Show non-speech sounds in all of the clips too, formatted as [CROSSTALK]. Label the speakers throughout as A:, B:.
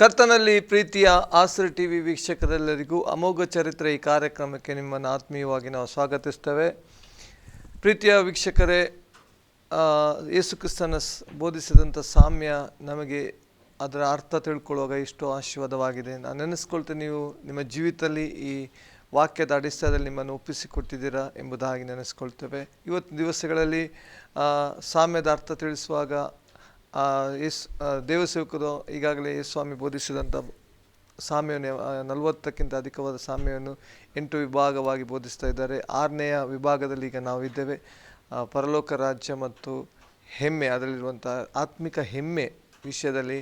A: ಕರ್ತನಲ್ಲಿ ಪ್ರೀತಿಯ ಆಸರ್ T V ವೀಕ್ಷಕರೆಲ್ಲರಿಗೂ ಅಮೋಘ ಚರಿತ್ರೆ ಈ ಕಾರ್ಯಕ್ರಮಕ್ಕೆ ನಿಮ್ಮನ್ನು ಆತ್ಮೀಯವಾಗಿ ನಾವು ಸ್ವಾಗತಿಸ್ತೇವೆ. ಪ್ರೀತಿಯ ವೀಕ್ಷಕರೇ ಯೇಸುಕ್ರಿಸ್ತನ ಬೋಧಿಸಿದಂಥ ಸಾಮ್ಯ ನಮಗೆ ಅದರ ಅರ್ಥ ತಿಳ್ಕೊಳ್ಳುವಾಗ ಇಷ್ಟು ಆಶೀರ್ವಾದವಾಗಿದೆ. ನಾನು ನೆನೆಸ್ಕೊಳ್ತೇನೆ, ನೀವು ನಿಮ್ಮ ಜೀವಿತದಲ್ಲಿ ಈ ವಾಕ್ಯದ ಅಡಿಸ್ತಾದಲ್ಲಿ ನಿಮ್ಮನ್ನು ಒಪ್ಪಿಸಿಕೊಟ್ಟಿದ್ದೀರಾ ಎಂಬುದಾಗಿ ನೆನೆಸ್ಕೊಳ್ತೇವೆ. ಇವತ್ತು ದಿವಸಗಳಲ್ಲಿ ಸಾಮ್ಯದ ಅರ್ಥ ತಿಳಿಸುವಾಗ ಯೇಸು ದೇವಸೇವಕರು ಈಗಾಗಲೇ ಯೇಸು ಸ್ವಾಮಿ ಬೋಧಿಸಿದಂಥ ಸಾಮ್ಯವನ್ನು ನಲವತ್ತಕ್ಕಿಂತ ಅಧಿಕವಾದ ಸಾಮ್ಯವನ್ನು ಎಂಟು ವಿಭಾಗವಾಗಿ ಬೋಧಿಸ್ತಾ ಇದ್ದಾರೆ. ಆರನೆಯ ವಿಭಾಗದಲ್ಲಿ ಈಗ ನಾವು ಇದ್ದೇವೆ ಪರಲೋಕ ರಾಜ್ಯ ಮತ್ತು ಹೆಮ್ಮೆ ಅದರಲ್ಲಿರುವಂಥ ಆತ್ಮಿಕ ಹೆಮ್ಮೆ ವಿಷಯದಲ್ಲಿ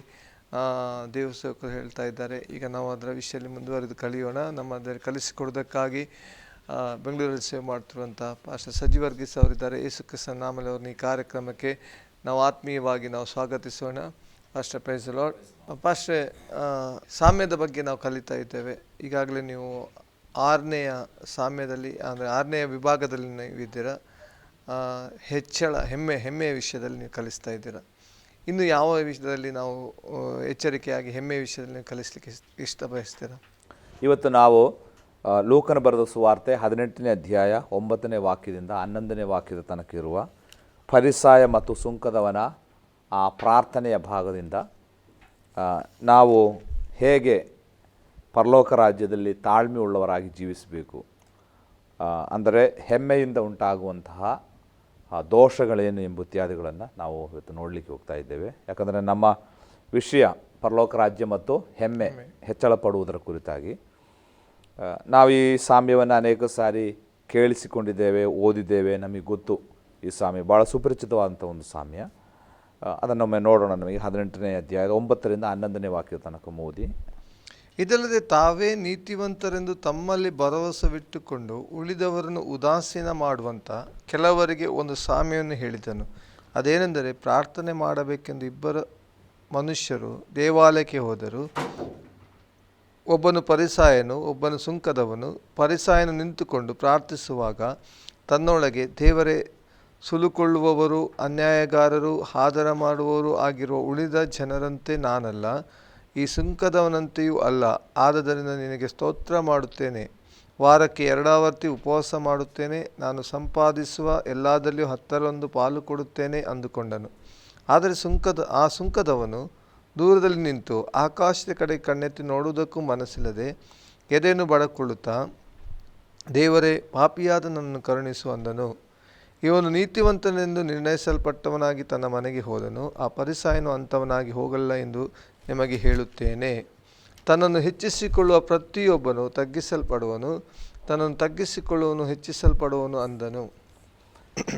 A: ದೇವಸೇವಕರು ಹೇಳ್ತಾ ಇದ್ದಾರೆ. ಈಗ ನಾವು ಅದರ ವಿಷಯದಲ್ಲಿ ಮುಂದುವರೆದು ಕಲಿಯೋಣ. ನಮ್ಮ ಅದರಲ್ಲಿ ಕಲಿಸಿಕೊಡೋದಕ್ಕಾಗಿ ಬೆಂಗಳೂರಲ್ಲಿ ಸೇವೆ ಮಾಡ್ತಿರುವಂಥ ಪಾಸ್ಟರ್ ಸಜ್ಜಿ ವರ್ಗೀಸ್ ಅವರಿದ್ದಾರೆ. ಯೇಸು ಕ್ರಿಸ್ತನ ನಾಮಲ್ಲಿ ಅವ್ರನ್ನ ಈ ಕಾರ್ಯಕ್ರಮಕ್ಕೆ ನಾವು ಆತ್ಮೀಯವಾಗಿ ನಾವು ಸ್ವಾಗತಿಸೋಣ. ಫಸ್ಟ್ ಪ್ರೈಸ್ ಲಾರ್ಡ್ ಫಸ್ಟ್ ಸಾಮ್ಯದ ಬಗ್ಗೆ ನಾವು ಕಲಿತಾ ಇದ್ದೇವೆ. ಈಗಾಗಲೇ ನೀವು ಆರನೆಯ ಸಾಮ್ಯದಲ್ಲಿ, ಅಂದರೆ ಆರನೆಯ ವಿಭಾಗದಲ್ಲಿ ನೀವು ಇದ್ದೀರಾ? ಹೆಚ್ಚಳ, ಹೆಮ್ಮೆ, ಹೆಮ್ಮೆಯ ವಿಷಯದಲ್ಲಿ ನೀವು ಕಲಿಸ್ತಾ ಇದ್ದೀರಾ? ಇನ್ನು ಯಾವ ವಿಷಯದಲ್ಲಿ ನಾವು ಎಚ್ಚರಿಕೆಯಾಗಿ ಹೆಮ್ಮೆಯ ವಿಷಯದಲ್ಲಿ ಕಲಿಸ್ಲಿಕ್ಕೆ ಇಷ್ಟ- ಬಯಸ್ತೀರಾ
B: ಇವತ್ತು ನಾವು ಲೂಕನ ಬರೆದ ಸುವಾರ್ತೆ ಹದಿನೆಂಟನೇ ಅಧ್ಯಾಯ ಒಂಬತ್ತನೇ ವಾಕ್ಯದಿಂದ ಹನ್ನೊಂದನೇ ವಾಕ್ಯದ ತನಕ ಇರುವ ಫರಿಸಾಯ ಮತ್ತು ಸುಂಕದವನ ಆ ಪ್ರಾರ್ಥನೆಯ ಭಾಗದಿಂದ ನಾವು ಹೇಗೆ ಪರಲೋಕ ರಾಜ್ಯದಲ್ಲಿ ತಾಳ್ಮೆ ಉಳ್ಳವರಾಗಿ ಜೀವಿಸಬೇಕು ಅಂದರೆ ಹೆಮ್ಮೆಯಿಂದ ಉಂಟಾಗುವಂತಹ ಆ, ದೋಷಗಳೇನು ಎಂಬ ಇತ್ಯಾದಿಗಳನ್ನು ನಾವು ಇವತ್ತು ನೋಡಲಿಕ್ಕೆ ಹೋಗ್ತಾ ಇದ್ದೇವೆ. ಯಾಕಂದರೆ ನಮ್ಮ ವಿಷಯ ಪರಲೋಕ ರಾಜ್ಯ ಮತ್ತು ಹೆಮ್ಮೆ ಹೆಚ್ಚಳ ಪಡುವುದರ ಕುರಿತಾಗಿ. ನಾವು ಈ ಸಾಮ್ಯವನ್ನು ಅನೇಕ ಸಾರಿ ಕೇಳಿಸಿಕೊಂಡಿದ್ದೇವೆ ಓದಿದ್ದೇವೆ ನಮಗೆ ಗೊತ್ತು. ಈ ಸಾಮ್ಯ ಭಾಳ ಸುಪರಿಚಿತವಾದಂಥ ಒಂದು ಸಾಮ್ಯ. ಅದನ್ನೊಮ್ಮೆ ನೋಡೋಣ ನಮಗೆ ಹದಿನೆಂಟನೇ ಅಧ್ಯಾಯ ಒಂಬತ್ತರಿಂದ ಹನ್ನೊಂದನೇ ವಾಕ್ಯ ತನಕ ಮೋದಿ
A: ಇದಲ್ಲದೆ ತಾವೇ ನೀತಿವಂತರೆಂದು ತಮ್ಮಲ್ಲಿ ಭರವಸವಿಟ್ಟುಕೊಂಡು ಉಳಿದವರನ್ನು ಉದಾಸೀನ ಮಾಡುವಂಥ ಕೆಲವರಿಗೆ ಒಂದು ಸಾಮ್ಯವನ್ನು ಹೇಳಿದನು. ಅದೇನೆಂದರೆ ಪ್ರಾರ್ಥನೆ ಮಾಡಬೇಕೆಂದು ಇಬ್ಬರು ಮನುಷ್ಯರು ದೇವಾಲಯಕ್ಕೆ ಹೋದರು. ಒಬ್ಬನು ಪರಿಸಾಯನು, ಒಬ್ಬನು ಸುಂಕದವನು. ಪರಿಸಾಯನು ನಿಂತುಕೊಂಡು ಪ್ರಾರ್ಥಿಸುವಾಗ ತನ್ನೊಳಗೆ ದೇವರೇ ಸುಲುಕೊಳ್ಳುವವರು, ಅನ್ಯಾಯಗಾರರು, ಹಾದರ ಮಾಡುವವರು ಆಗಿರುವ ಉಳಿದ ಜನರಂತೆ ನಾನಲ್ಲ, ಈ ಸುಂಕದವನಂತೆಯೂ ಅಲ್ಲ. ಆದದರಿಂದ ನಿನಗೆ ಸ್ತೋತ್ರ ಮಾಡುತ್ತೇನೆ. ವಾರಕ್ಕೆ ಎರಡಾವರ್ತಿ ಉಪವಾಸ ಮಾಡುತ್ತೇನೆ. ನಾನು ಸಂಪಾದಿಸುವ ಎಲ್ಲದರಲ್ಲಿಯೂ ಹತ್ತರೊಂದು ಪಾಲು ಕೊಡುತ್ತೇನೆ ಅಂದುಕೊಂಡನು. ಆದರೆ ಸುಂಕದ, ಆ ಸುಂಕದವನು ದೂರದಲ್ಲಿ ನಿಂತು ಆಕಾಶದ ಕಡೆ ಕಣ್ಣೆತ್ತಿ ನೋಡುವುದಕ್ಕೂ ಮನಸ್ಸಿಲ್ಲದೆ ಎದೆಯನ್ನು ಬಡಕೊಳ್ಳುತ್ತಾ, ದೇವರೇ, ಪಾಪಿಯಾದ ನನ್ನನ್ನು ಕರುಣಿಸು ಅಂದನು. ಇವನು ನೀತಿವಂತನೆಂದು ನಿರ್ಣಯಿಸಲ್ಪಟ್ಟವನಾಗಿ ತನ್ನ ಮನೆಗೆ ಹೋದನು. ಆ ಪರಿಸಾಯನು ಅಂಥವನಾಗಿ ಹೋಗಲ್ಲ ಎಂದು ನಿಮಗೆ ಹೇಳುತ್ತೇನೆ. ತನ್ನನ್ನು ಹೆಚ್ಚಿಸಿಕೊಳ್ಳುವ ಪ್ರತಿಯೊಬ್ಬನು ತಗ್ಗಿಸಲ್ಪಡುವನು ತನ್ನನ್ನು ತಗ್ಗಿಸಿಕೊಳ್ಳುವನು ಹೆಚ್ಚಿಸಲ್ಪಡುವನು ಅಂದನು.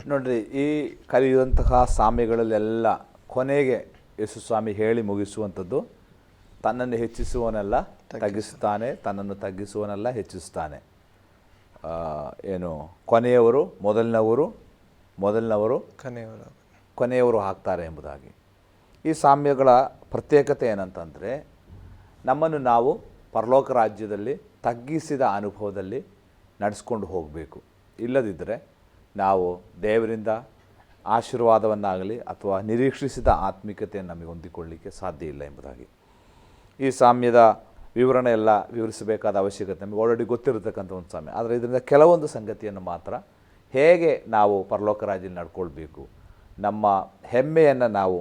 B: ನೋಡ್ರಿ ಈ ಕಲಿಯುವಂತಹ ಸಾಮ್ಯಗಳಲ್ಲೆಲ್ಲ ಕೊನೆಗೆ ಯೇಸು ಸ್ವಾಮಿ ಹೇಳಿ ಮುಗಿಸುವಂಥದ್ದು ತನ್ನನ್ನು ಹೆಚ್ಚಿಸುವನೆಲ್ಲ ತಗ್ಗಿಸುತ್ತಾನೆ ತನ್ನನ್ನು ತಗ್ಗಿಸುವನೆಲ್ಲ ಹೆಚ್ಚಿಸುತ್ತಾನೆ ಏನು ಕೊನೆಯವರು ಮೊದಲಿನವರು ಮೊದಲಿನವರು
A: ಕೊನೆಯವರು.
B: ಕೊನೆಯವರು ಹಾಕ್ತಾರೆ ಎಂಬುದಾಗಿ. ಈ ಸಾಮ್ಯಗಳ ಪ್ರತ್ಯೇಕತೆ ಏನಂತಂದರೆ ನಮ್ಮನ್ನು ನಾವು ಪರಲೋಕ ರಾಜ್ಯದಲ್ಲಿ ತಗ್ಗಿಸಿದ ಅನುಭವದಲ್ಲಿ ನಡೆಸ್ಕೊಂಡು ಹೋಗಬೇಕು. ಇಲ್ಲದಿದ್ದರೆ ನಾವು ದೇವರಿಂದ ಆಶೀರ್ವಾದವನ್ನಾಗಲಿ ಅಥವಾ ನಿರೀಕ್ಷಿಸಿದ ಆತ್ಮಿಕತೆಯನ್ನು ನಮಗೆ ಹೊಂದಿಕೊಳ್ಳಲಿಕ್ಕೆ ಸಾಧ್ಯ ಇಲ್ಲ ಎಂಬುದಾಗಿ. ಈ ಸಾಮ್ಯದ ವಿವರಣೆ ಎಲ್ಲ ವಿವರಿಸಬೇಕಾದ ಅವಶ್ಯಕತೆ ನಮಗೆ ಆಲ್ರೆಡಿ ಗೊತ್ತಿರತಕ್ಕಂಥ ಒಂದು ಸಾಮ್ಯ. ಆದರೆ ಇದರಿಂದ ಕೆಲವೊಂದು ಸಂಗತಿಯನ್ನು ಮಾತ್ರ ಹೇಗೆ ನಾವು ಪರಲೋಕ ರಾಜ್ಯದಲ್ಲಿ ನಡ್ಕೊಳ್ಬೇಕು? ನಮ್ಮ ಹೆಮ್ಮೆಯನ್ನು ನಾವು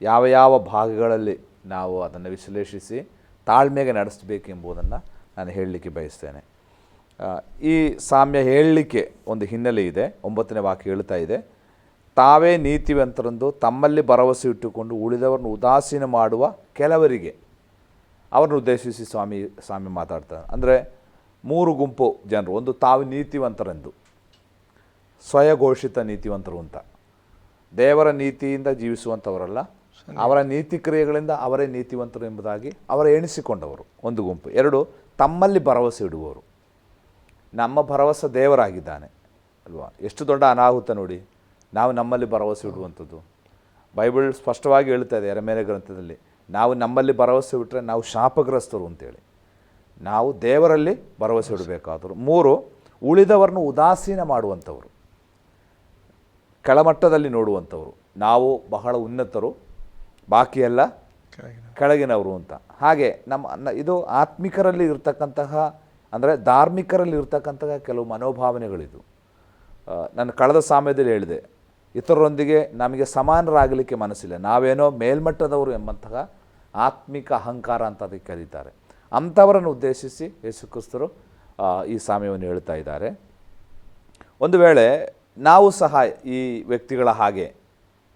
B: ಯಾವ ಯಾವ ಭಾಗಗಳಲ್ಲಿ ನಾವು ಅದನ್ನು ವಿಶ್ಲೇಷಿಸಿ ತಾಳ್ಮೆಗೆ ನಡೆಸಬೇಕೆಂಬುದನ್ನು ನಾನು ಹೇಳಲಿಕ್ಕೆ ಬಯಸ್ತೇನೆ. ಈ ಸಾಮ್ಯ ಹೇಳಲಿಕ್ಕೆ ಒಂದು ಹಿನ್ನೆಲೆ ಇದೆ, ಒಂಬತ್ತನೇ ವಾಕ್ಯ ಹೇಳ್ತಾ ಇದೆ. ತಾವೇ ನೀತಿವಂತರಂದು ತಮ್ಮಲ್ಲಿ ಭರವಸೆ ಇಟ್ಟುಕೊಂಡು ಉಳಿದವರನ್ನು ಉದಾಸೀನ ಮಾಡುವ ಕೆಲವರಿಗೆ. ಅವರನ್ನು ಉದ್ದೇಶಿಸಿ ಸ್ವಾಮಿ ಸ್ವಾಮಿ ಮಾತಾಡ್ತಾರೆ. ಅಂದರೆ ಮೂರು ಗುಂಪು ಜನರು, ಒಂದು ತಾವು ನೀತಿವಂತರೆಂದು. ಸ್ವಯಘೋಷಿತ ನೀತಿವಂತರು ಅಂತ. ದೇವರ ನೀತಿಯಿಂದ ಜೀವಿಸುವಂಥವರಲ್ಲ ಅವರ ನೀತಿ ಕ್ರಿಯೆಗಳಿಂದ ಅವರೇ ನೀತಿವಂತರು ಎಂಬುದಾಗಿ ಅವರ ಎಣಿಸಿಕೊಂಡವರು ಒಂದು ಗುಂಪು. ಎರಡು ತಮ್ಮಲ್ಲಿ ಭರವಸೆ ಇಡುವವರು. ನಮ್ಮ ಭರವಸೆ ದೇವರಾಗಿದ್ದಾನೆ ಅಲ್ವಾ? ಎಷ್ಟು ದೊಡ್ಡ ಅನಾಹುತ ನೋಡಿ ನಾವು ನಮ್ಮಲ್ಲಿ ಭರವಸೆ ಇಡುವಂಥದ್ದು. ಬೈಬಲ್ ಸ್ಪಷ್ಟವಾಗಿ ಹೇಳ್ತಾ ಇದೆ ಎರೆಮೇಲೆ ಗ್ರಂಥದಲ್ಲಿ ನಾವು ನಮ್ಮಲ್ಲಿ ಭರವಸೆ ಬಿಟ್ಟರೆ ನಾವು ಶಾಪಗ್ರಸ್ತರು ಅಂತೇಳಿ. ನಾವು ದೇವರಲ್ಲಿ ಭರವಸೆ ಇಡಬೇಕಾದರು ಮೂರು ಉಳಿದವರನ್ನು ಉದಾಸೀನ ಮಾಡುವಂಥವರು. ಕೆಳಮಟ್ಟದಲ್ಲಿ ನೋಡುವಂಥವ್ರು. ನಾವು ಬಹಳ ಉನ್ನತರು ಬಾಕಿಯೆಲ್ಲ
A: ಕೆಳಗಿನ
B: ಕೆಳಗಿನವರು ಅಂತ. ಹಾಗೆ ನಮ್ಮ ಇದು ಆತ್ಮಿಕರಲ್ಲಿ ಇರ್ತಕ್ಕಂತಹ ಅಂದರೆ ಧಾರ್ಮಿಕರಲ್ಲಿ ಇರ್ತಕ್ಕಂತಹ ಕೆಲವು ಮನೋಭಾವನೆಗಳಿದು. ನಾನು ಕಳೆದ ಸಮಯದಲ್ಲಿ ಹೇಳಿದೆ ಇತರರೊಂದಿಗೆ ನಮಗೆ ಸಮಾನರಾಗಲಿಕ್ಕೆ ಮನಸ್ಸಿಲ್ಲ. ನಾವೇನೋ ಮೇಲ್ಮಟ್ಟದವರು ಎಂಬಂತಹ ಆತ್ಮಿಕ ಅಹಂಕಾರ ಅಂತ ಅದಕ್ಕೆ ಕರೀತಾರೆ. ಅಂಥವರನ್ನು ಉದ್ದೇಶಿಸಿ ಯೇಸು ಕ್ರಿಸ್ತರು ಈ ಸಮಯವನ್ನು ಹೇಳ್ತಾ ಇದ್ದಾರೆ. ಒಂದು ವೇಳೆ ನಾವು ಸಹ ಈ ವ್ಯಕ್ತಿಗಳ ಹಾಗೆ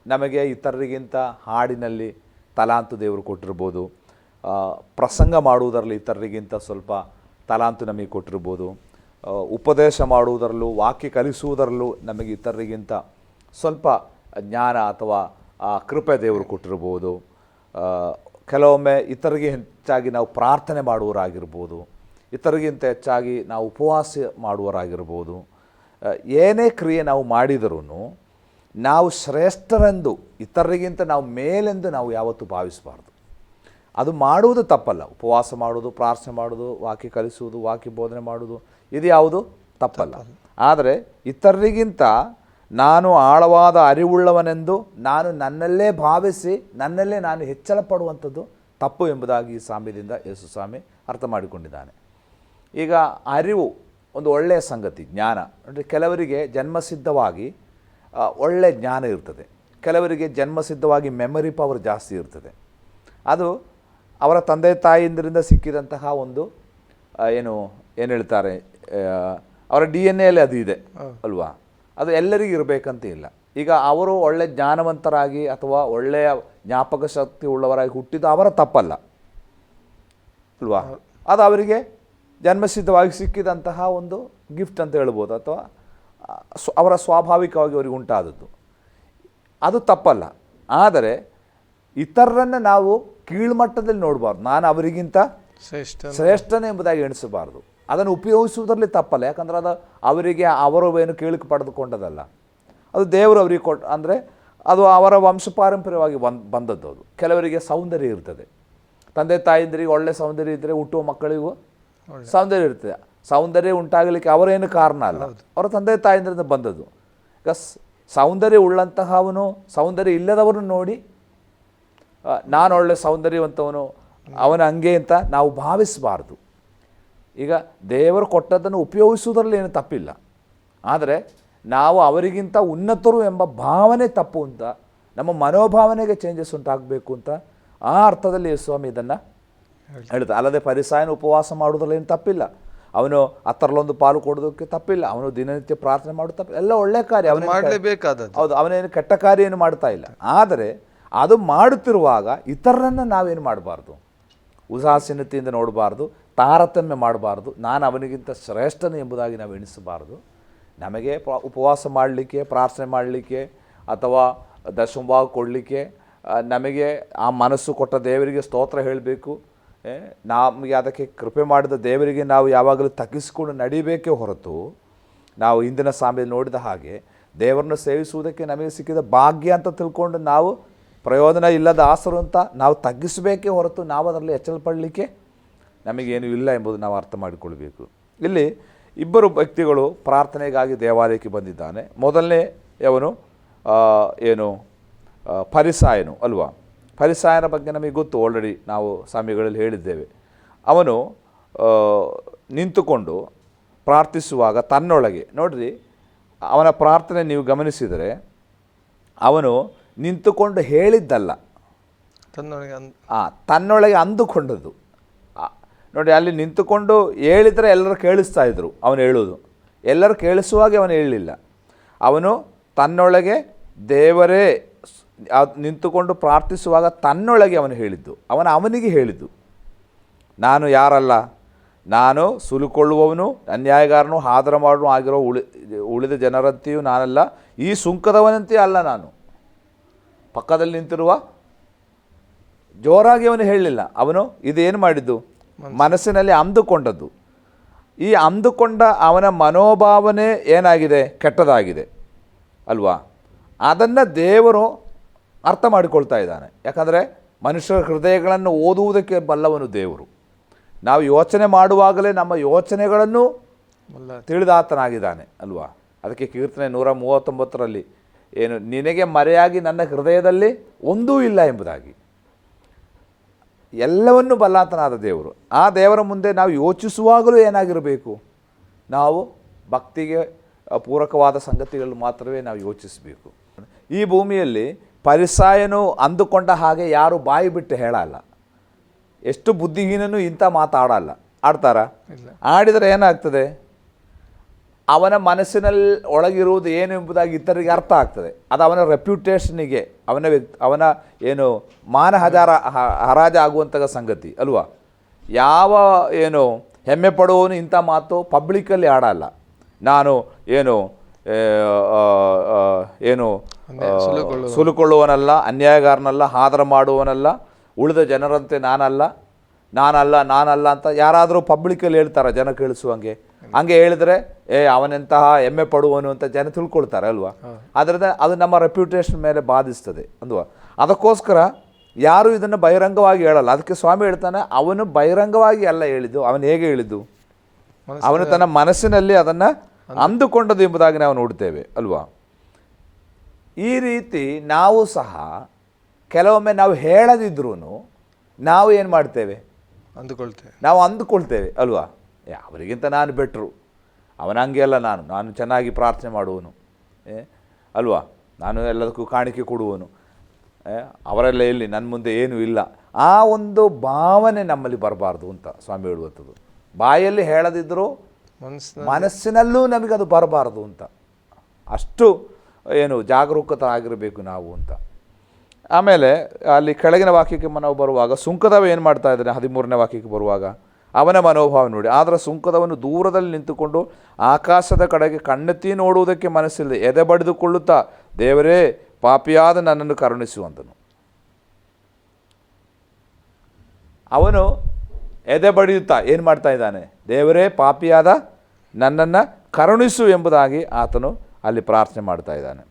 B: ನಮಗೆ ಇತರರಿಗಿಂತ ಹಾಡಿನಲ್ಲಿ ತಲಾಂತು ದೇವರು ಕೊಟ್ಟಿರ್ಬೋದು ಪ್ರಸಂಗ ಮಾಡುವುದರಲ್ಲಿ ಇತರರಿಗಿಂತ ಸ್ವಲ್ಪ ತಲಾಂತು ನಮಗೆ ಕೊಟ್ಟಿರ್ಬೋದು ಉಪದೇಶ ಮಾಡುವುದರಲ್ಲೂ ವಾಕ್ಯ ಕಲಿಸುವುದರಲ್ಲೂ ನಮಗೆ ಇತರರಿಗಿಂತ ಸ್ವಲ್ಪ ಜ್ಞಾನ ಅಥವಾ ಆ, ಕೃಪೆ ದೇವರು ಕೊಟ್ಟಿರ್ಬೋದು ಕೆಲವೊಮ್ಮೆ ಇತರಿಗೆ ಹೆಚ್ಚಾಗಿ ನಾವು ಪ್ರಾರ್ಥನೆ ಮಾಡುವವರಾಗಿರ್ಬೋದು ಇತರಿಗಿಂತ ಹೆಚ್ಚಾಗಿ ನಾವು ಉಪವಾಸ ಮಾಡುವವರಾಗಿರ್ಬೋದು ಏನೇ ಕ್ರಿಯೆ ನಾವು ಮಾಡಿದರೂ ನಾವು ಶ್ರೇಷ್ಠರೆಂದು ಇತರರಿಗಿಂತ ನಾವು ಮೇಲೆಂದು ನಾವು ಯಾವತ್ತೂ ಭಾವಿಸಬಾರ್ದು. ಅದು ಮಾಡುವುದು ತಪ್ಪಲ್ಲ. ಉಪವಾಸ ಮಾಡುವುದು ಪ್ರಾರ್ಥನೆ ಮಾಡುವುದು ವಾಕ್ಯ ಕಲಿಸುವುದು ವಾಕ್ಯ ಬೋಧನೆ ಮಾಡುವುದು ಇದು ಯಾವುದು? ತಪ್ಪಲ್ಲ. ಆದರೆ ಇತರರಿಗಿಂತ ನಾನು ಆಳವಾದ ಅರಿವುಳ್ಳವನೆಂದು ನಾನು ನನ್ನಲ್ಲೇ ಭಾವಿಸಿ ನನ್ನಲ್ಲೇ ನಾನು ಹೆಚ್ಚಳ ಪಡುವಂಥದ್ದು ತಪ್ಪು ಎಂಬುದಾಗಿ ಈ ಸಾಮ್ಯದಿಂದ ಯೇಸು ಸ್ವಾಮಿ ಅರ್ಥ ಮಾಡಿಕೊಂಡಿದ್ದಾನೆ. ಈಗ ಅರಿವು ಒಂದು ಒಳ್ಳೆಯ ಸಂಗತಿ ಜ್ಞಾನ. ಅಂದರೆ ಕೆಲವರಿಗೆ ಜನ್ಮಸಿದ್ಧವಾಗಿ ಒಳ್ಳೆಯ ಜ್ಞಾನ ಇರ್ತದೆ. ಕೆಲವರಿಗೆ ಜನ್ಮಸಿದ್ಧವಾಗಿ ಮೆಮರಿ ಪವರ್ ಜಾಸ್ತಿ ಇರ್ತದೆ. ಅದು ಅವರ ತಂದೆ ತಾಯಿಯಿಂದರಿಂದ ಸಿಕ್ಕಿದಂತಹ ಒಂದು ಏನು ಏನು ಹೇಳ್ತಾರೆ ಅವರ ಡಿ ಎನ್ ಎಲ್ಲಿ ಅದು ಇದೆ ಅಲ್ವಾ? ಅದು ಎಲ್ಲರಿಗೂ ಇರಬೇಕಂತ ಇಲ್ಲ. ಈಗ ಅವರು ಒಳ್ಳೆ ಜ್ಞಾನವಂತರಾಗಿ ಅಥವಾ ಒಳ್ಳೆಯ ಜ್ಞಾಪಕ ಶಕ್ತಿ ಉಳ್ಳವರಾಗಿ ಹುಟ್ಟಿದ್ದು ಅವರ ತಪ್ಪಲ್ಲ. ಅಲ್ವಾ? ಅದು ಅವರಿಗೆ ಜನ್ಮಸಿದ್ಧವಾಗಿ ಸಿಕ್ಕಿದಂತಹ ಒಂದು ಗಿಫ್ಟ್ ಅಂತ ಹೇಳ್ಬೋದು ಅಥವಾ ಅವರ ಸ್ವಾಭಾವಿಕವಾಗಿ ಅವರಿಗೆ ಉಂಟಾದದ್ದು. ಅದು ತಪ್ಪಲ್ಲ. ಆದರೆ ಇತರರನ್ನು ನಾವು ಕೀಳ್ಮಟ್ಟದಲ್ಲಿ ನೋಡಬಾರ್ದು. ನಾನು ಅವರಿಗಿಂತ
A: ಶ್ರೇಷ್ಠ
B: ಶ್ರೇಷ್ಠನೇ ಎಂಬುದಾಗಿ ಎಣಿಸಬಾರ್ದು. ಅದನ್ನು ಉಪಯೋಗಿಸುವುದರಲ್ಲಿ ತಪ್ಪಲ್ಲ. ಯಾಕಂದ್ರೆ ಅದು ಅವರಿಗೆ ಅವರು ಏನು ಕೇಳಿಕೆ ಪಡೆದುಕೊಂಡದಲ್ಲ. ಅದು ದೇವರು ಅವರಿಗೆ ಕೊಟ್ಟು ಅಂದರೆ ಅದು ಅವರ ವಂಶಪಾರಂಪರ್ಯವಾಗಿ ಬಂದ್ ಬಂದದ್ದು ಅದು. ಕೆಲವರಿಗೆ ಸೌಂದರ್ಯ ಇರ್ತದೆ. ತಂದೆ ತಾಯಿಂದರಿಗೆ ಒಳ್ಳೆಯ ಸೌಂದರ್ಯ ಇದ್ದರೆ ಹುಟ್ಟುವ ಮಕ್ಕಳಿಗೂ ಸೌಂದರ್ಯ ಇರ್ತದೆ. ಸೌಂದರ್ಯ ಉಂಟಾಗಲಿಕ್ಕೆ ಅವರೇನು ಕಾರಣ ಅಲ್ಲ. ಅವರ ತಂದೆ ತಾಯಿಂದ್ರಿಂದ ಬಂದದ್ದು. ಈಗ ಸೌಂದರ್ಯ ಸೌಂದರ್ಯ ಉಳ್ಳಂತಹವನು ಸೌಂದರ್ಯ ಇಲ್ಲದವರನ್ನು ನೋಡಿ ನಾನು ಒಳ್ಳೆ ಸೌಂದರ್ಯವಂತವನು ಅವನ ಹಂಗೆ ಅಂತ ನಾವು ಭಾವಿಸಬಾರ್ದು. ಈಗ ದೇವರು ಕೊಟ್ಟದ್ದನ್ನು ಉಪಯೋಗಿಸುವುದರಲ್ಲಿ ಏನು ತಪ್ಪಿಲ್ಲ. ಆದರೆ ನಾವು ಅವರಿಗಿಂತ ಉನ್ನತರು ಎಂಬ ಭಾವನೆ ತಪ್ಪು ಅಂತ ನಮ್ಮ ಮನೋಭಾವನೆಗೆ ಚೇಂಜಸ್ ಉಂಟಾಗಬೇಕು ಅಂತ ಆ ಅರ್ಥದಲ್ಲಿ ಸ್ವಾಮಿ ಇದನ್ನು ಹೇಳ್ತಾರೆ ಅಲ್ಲದೆ ಪರಿಸಾಯನ ಉಪವಾಸ ಮಾಡೋದ್ರಲ್ಲಿ ಏನು ತಪ್ಪಿಲ್ಲ. ಅವನು ಹತ್ತರಲ್ಲೊಂದು ಪಾಲು ಕೊಡೋದಕ್ಕೆ ತಪ್ಪಿಲ್ಲ. ಅವನು ದಿನನಿತ್ಯ ಪ್ರಾರ್ಥನೆ ಮಾಡೋದು ತಪ್ಪಿಲ್ಲ ಎಲ್ಲ ಒಳ್ಳೆ ಕಾರ್ಯ. ಅವನು
A: ಮಾಡಲೇಬೇಕಾದದ್ದು
B: ಹೌದು ಅವನೇನು ಕೆಟ್ಟ ಕಾರ್ಯ ಏನು ಮಾಡ್ತಾ ಇಲ್ಲ. ಆದರೆ ಅದು ಮಾಡುತ್ತಿರುವಾಗ ಇತರರನ್ನು ನಾವೇನು ಮಾಡಬಾರ್ದು? ಉದಾಸೀನತೆಯಿಂದ ನೋಡಬಾರ್ದು ತಾರತಮ್ಯ ಮಾಡಬಾರ್ದು ನಾನು ಅವನಿಗಿಂತ ಶ್ರೇಷ್ಠನು ಎಂಬುದಾಗಿ ನಾವು ಎಣಿಸಬಾರ್ದು. ನಮಗೆ ಪ- ಉಪವಾಸ ಮಾಡಲಿಕ್ಕೆ ಪ್ರಾರ್ಥನೆ ಮಾಡಲಿಕ್ಕೆ ಅಥವಾ ದಶಮಭಾಗ ಕೊಡಲಿಕ್ಕೆ ನಮಗೆ ಆ ಮನಸ್ಸು ಕೊಟ್ಟ ದೇವರಿಗೆ ಸ್ತೋತ್ರ ಹೇಳಬೇಕು ನಮಗೆ ಅದಕ್ಕೆ ಕೃಪೆ ಮಾಡಿದ ದೇವರಿಗೆ ನಾವು ಯಾವಾಗಲೂ ತಗ್ಗಿಸಿಕೊಂಡು ನಡಿಬೇಕೇ ಹೊರತು ನಾವು ಇಂದಿನ ಸಾಮ್ಯದಲ್ಲಿ ನೋಡಿದ ಹಾಗೆ ದೇವರನ್ನು ಸೇವಿಸುವುದಕ್ಕೆ ನಮಗೆ ಸಿಕ್ಕಿದ ಭಾಗ್ಯ ಅಂತ ತಿಳ್ಕೊಂಡು ನಾವು ಪ್ರಯೋಜನ ಇಲ್ಲದ ಆಸರು ಅಂತ ನಾವು ತಗ್ಗಿಸಬೇಕೇ ಹೊರತು ನಾವು ಅದರಲ್ಲಿ ಎಚ್ಚಲ್ಪಡಲಿಕ್ಕೆ ನಮಗೇನು ಇಲ್ಲ ಎಂಬುದು ನಾವು ಅರ್ಥ ಮಾಡಿಕೊಳ್ಬೇಕು. ಇಲ್ಲಿ ಇಬ್ಬರು ವ್ಯಕ್ತಿಗಳು ಪ್ರಾರ್ಥನೆಗಾಗಿ ದೇವಾಲಯಕ್ಕೆ ಬಂದಿದ್ದಾನೆ. ಮೊದಲನೇ ಅವನು ಏನು ಪರಿಸಾಯನು ಅಲ್ವಾ? ಫರಿಸಾಯನ ಬಗ್ಗೆ ನಮಗೆ ಗೊತ್ತು ಆಲ್ರೆಡಿ ನಾವು ಸ್ವಾಮಿಗಳಲ್ಲಿ ಹೇಳಿದ್ದೇವೆ. ಅವನು ನಿಂತುಕೊಂಡು ಪ್ರಾರ್ಥಿಸುವಾಗ ತನ್ನೊಳಗೆ ನೋಡ್ರಿ ಅವನ ಪ್ರಾರ್ಥನೆ ನೀವು ಗಮನಿಸಿದರೆ ಅವನು ನಿಂತುಕೊಂಡು ಹೇಳಿದ್ದಲ್ಲ.
A: ತನ್ನೊಳಗೆ ಅಂದ್.
B: ಆ ತನ್ನೊಳಗೆ ಅಂದುಕೊಂಡದ್ದು. ನೋಡಿ ಅಲ್ಲಿ ನಿಂತುಕೊಂಡು ಹೇಳಿದರೆ ಎಲ್ಲರೂ ಕೇಳಿಸ್ತಾ ಇದ್ರು ಅವನು ಹೇಳೋದು ಎಲ್ಲರೂ ಕೇಳಿಸುವಾಗೆ ಅವನು ಹೇಳಲಿಲ್ಲ. ಅವನು ತನ್ನೊಳಗೆ ದೇವರೇ ನಿಂತುಕೊಂಡು ಪ್ರಾರ್ಥಿಸುವಾಗ ತನ್ನೊಳಗೆ ಅವನು ಹೇಳಿದ್ದು. ಅವನ ಅವನಿಗೆ ಹೇಳಿದ್ದು. ನಾನು ಯಾರಲ್ಲ? ನಾನು ಸುಲುಕೊಳ್ಳುವವನು ಅನ್ಯಾಯಗಾರನು ಹಾದರ ಮಾಡುವ ಆಗಿರೋ ಉಳಿ ಉಳಿದ ಜನರಂತೆಯೂ ನಾನಲ್ಲ. ಈ ಸುಂಕದವನಂತೆಯೂ ಅಲ್ಲ ನಾನು. ಪಕ್ಕದಲ್ಲಿ ನಿಂತಿರುವ ಜೋರಾಗಿ ಅವನು ಹೇಳಲಿಲ್ಲ. ಅವನು ಇದೇನು ಮಾಡಿದ್ದು? ಮನಸ್ಸಿನಲ್ಲಿ ಅಂದುಕೊಂಡದ್ದು. ಈ ಅಂದುಕೊಂಡ ಅವನ ಮನೋಭಾವನೆ ಏನಾಗಿದೆ? ಕೆಟ್ಟದಾಗಿದೆ. ಅಲ್ವಾ? ಅದನ್ನು ದೇವರು ಅರ್ಥ ಮಾಡಿಕೊಳ್ತಾ ಇದ್ದಾನೆ. ಯಾಕಂದರೆ ಮನುಷ್ಯರ ಹೃದಯಗಳನ್ನು ಓದುವುದಕ್ಕೆ ಬಲ್ಲವನು ದೇವರು. ನಾವು ಯೋಚನೆ ಮಾಡುವಾಗಲೇ ನಮ್ಮ ಯೋಚನೆಗಳನ್ನು ತಿಳಿದಾತನಾಗಿದ್ದಾನೆ ಅಲ್ವಾ? ಅದಕ್ಕೆ ಕೀರ್ತನೆ ನೂರ ಮೂವತ್ತೊಂಬತ್ತರಲ್ಲಿ ಏನು ನಿನಗೆ ಮರೆಯಾಗಿ ನನ್ನ ಹೃದಯದಲ್ಲಿ ಒಂದೂ ಇಲ್ಲ ಎಂಬುದಾಗಿ. ಎಲ್ಲವನ್ನು ಬಲ್ಲಾತನಾದ ದೇವರು. ಆ ದೇವರ ಮುಂದೆ ನಾವು ಯೋಚಿಸುವಾಗಲೂ ಏನಾಗಿರಬೇಕು? ನಾವು ಭಕ್ತಿಗೆ ಪೂರಕವಾದ ಸಂಗತಿಗಳು ಮಾತ್ರವೇ ನಾವು ಯೋಚಿಸಬೇಕು. ಈ ಭೂಮಿಯಲ್ಲಿ ಪರಿಸಾಯನು ಅಂದುಕೊಂಡ ಹಾಗೆ ಯಾರು ಬಾಯಿ ಬಿಟ್ಟು ಹೇಳಲ್ಲ. ಎಷ್ಟು ಬುದ್ಧಿಹೀನನು ಇಂಥ ಮಾತಾಡಲ್ಲ ಆಡ್ತಾರ?
A: ಇಲ್ಲ.
B: ಆಡಿದರೆ ಏನಾಗ್ತದೆ? ಅವನ ಮನಸ್ಸಿನಲ್ಲಿ ಒಳಗಿರುವುದು ಏನು ಎಂಬುದಾಗಿ ಇತರರಿಗೆ ಅರ್ಥ ಆಗ್ತದೆ. ಅದು ಅವನ ರೆಪ್ಯುಟೇಷನಿಗೆ ಅವನ ವ್ಯಕ್ತಿ ಅವನ ಏನು ಮಾನ ಹಜಾರ ಹರಾಜ ಆಗುವಂಥ ಸಂಗತಿ ಅಲ್ವಾ? ಯಾವ ಏನು ಹೆಮ್ಮೆ ಪಡುವವನು ಇಂಥ ಮಾತು ಪಬ್ಲಿಕಲ್ಲಿ ಆಡಲ್ಲ. ನಾನು ಏನು ಏನು ಸುಲುಕೊಳ್ಳುವನಲ್ಲ ಅನ್ಯಾಯಗಾರನಲ್ಲ ಹಾದರ ಮಾಡುವವನಲ್ಲ ಉಳಿದ ಜನರಂತೆ ನಾನಲ್ಲ ನಾನಲ್ಲ ನಾನಲ್ಲ ಅಂತ ಯಾರಾದರೂ ಪಬ್ಲಿಕಲ್ಲಿ ಹೇಳ್ತಾರ ಜನ ಕೇಳಿಸುವಂಗೆ? ಹಂಗೆ ಹೇಳಿದ್ರೆ ಏ ಅವನೆಂತಹ ಹೆಮ್ಮೆ ಪಡುವನು ಅಂತ ಜನ ತಿಳ್ಕೊಳ್ತಾರೆ ಅಲ್ವಾ? ಆದ್ದರಿಂದ ಅದು ನಮ್ಮ ರೆಪ್ಯುಟೇಷನ್ ಮೇಲೆ ಬಾಧಿಸ್ತದೆ ಅಂದ್ವಾ. ಅದಕ್ಕೋಸ್ಕರ ಯಾರು ಇದನ್ನು ಬಹಿರಂಗವಾಗಿ ಹೇಳಲ್ಲ. ಅದಕ್ಕೆ ಸ್ವಾಮಿ ಹೇಳ್ತಾನೆ ಅವನು ಬಹಿರಂಗವಾಗಿ ಅಲ್ಲ ಹೇಳಿದ್ದು ಅವನು ಹೇಗೆ ಹೇಳಿದ್ದು? ಅವನು ತನ್ನ ಮನಸ್ಸಿನಲ್ಲಿ ಅದನ್ನು ಅಂದುಕೊಂಡದ್ದು ಎಂಬುದಾಗಿ ನಾವು ನೋಡ್ತೇವೆ ಅಲ್ವಾ? ಈ ರೀತಿ ನಾವು ಸಹ ಕೆಲವೊಮ್ಮೆ ನಾವು ಹೇಳದಿದ್ರೂ ನಾವು ಏನು ಮಾಡ್ತೇವೆ?
A: ಅಂದುಕೊಳ್ತೇವೆ.
B: ನಾವು ಅಂದುಕೊಳ್ತೇವೆ ಅಲ್ವಾ? ಅವರಿಗಿಂತ ನಾನು ಬೆಟ್ರು. ಅವನ ಹಂಗೆ ಅಲ್ಲ ನಾನು. ನಾನು ಚೆನ್ನಾಗಿ ಪ್ರಾರ್ಥನೆ ಮಾಡುವನು. ಅಲ್ವಾ? ನಾನು ಎಲ್ಲದಕ್ಕೂ ಕಾಣಿಕೆ ಕೊಡುವನು. ಅವರೆಲ್ಲ ಎಲ್ಲಿ ನನ್ನ ಮುಂದೆ ಏನೂ ಇಲ್ಲ. ಆ ಒಂದು ಭಾವನೆ ನಮ್ಮಲ್ಲಿ ಬರಬಾರ್ದು ಅಂತ ಸ್ವಾಮಿ ಹೇಳುವಂಥದ್ದು. ಬಾಯಲ್ಲಿ ಹೇಳದಿದ್ದರೂ ಮನಸ್ಸಿನಲ್ಲೂ ನಮಗೆ ಅದು ಬರಬಾರ್ದು ಅಂತ. ಅಷ್ಟು ಏನು ಜಾಗರೂಕತ ಆಗಿರಬೇಕು ನಾವು ಅಂತ. ಆಮೇಲೆ ಅಲ್ಲಿ ಕೆಳಗಿನ ವಾಕ್ಯಕ್ಕೆ ನಾವು ಬರುವಾಗ ಸುಂಕದವ ಏನು ಮಾಡ್ತಾ ಇದ್ದಾನೆ? ಹದಿಮೂರನೇ ವಾಕ್ಯಕ್ಕೆ ಬರುವಾಗ ಅವನ ಮನೋಭಾವ ನೋಡಿ. ಆದರೆ ಸುಂಕದವನು ದೂರದಲ್ಲಿ ನಿಂತುಕೊಂಡು ಆಕಾಶದ ಕಡೆಗೆ ಕಣ್ಣೆತ್ತಿ ನೋಡುವುದಕ್ಕೆ ಮನಸ್ಸಿಲ್ಲದೆ ಎದೆ ಬಡಿದುಕೊಳ್ಳುತ್ತಾ, ದೇವರೇ, ಪಾಪಿಯಾದ ನನ್ನನ್ನು ಕರುಣಿಸುವಂತನು ಅವನು ಎದೆ ಬಡಿಯುತ್ತಾ ಏನು ಮಾಡ್ತಾ ಇದ್ದಾನೆ? ದೇವರೇ, ಪಾಪಿಯಾದ ನನ್ನನ್ನು ಕರುಣಿಸು ಎಂಬುದಾಗಿ ಆತನು ಅಲ್ಲಿ ಪ್ರಾರ್ಥನೆ ಮಾಡ್ತಾ ಇದ್ದಾನೆ.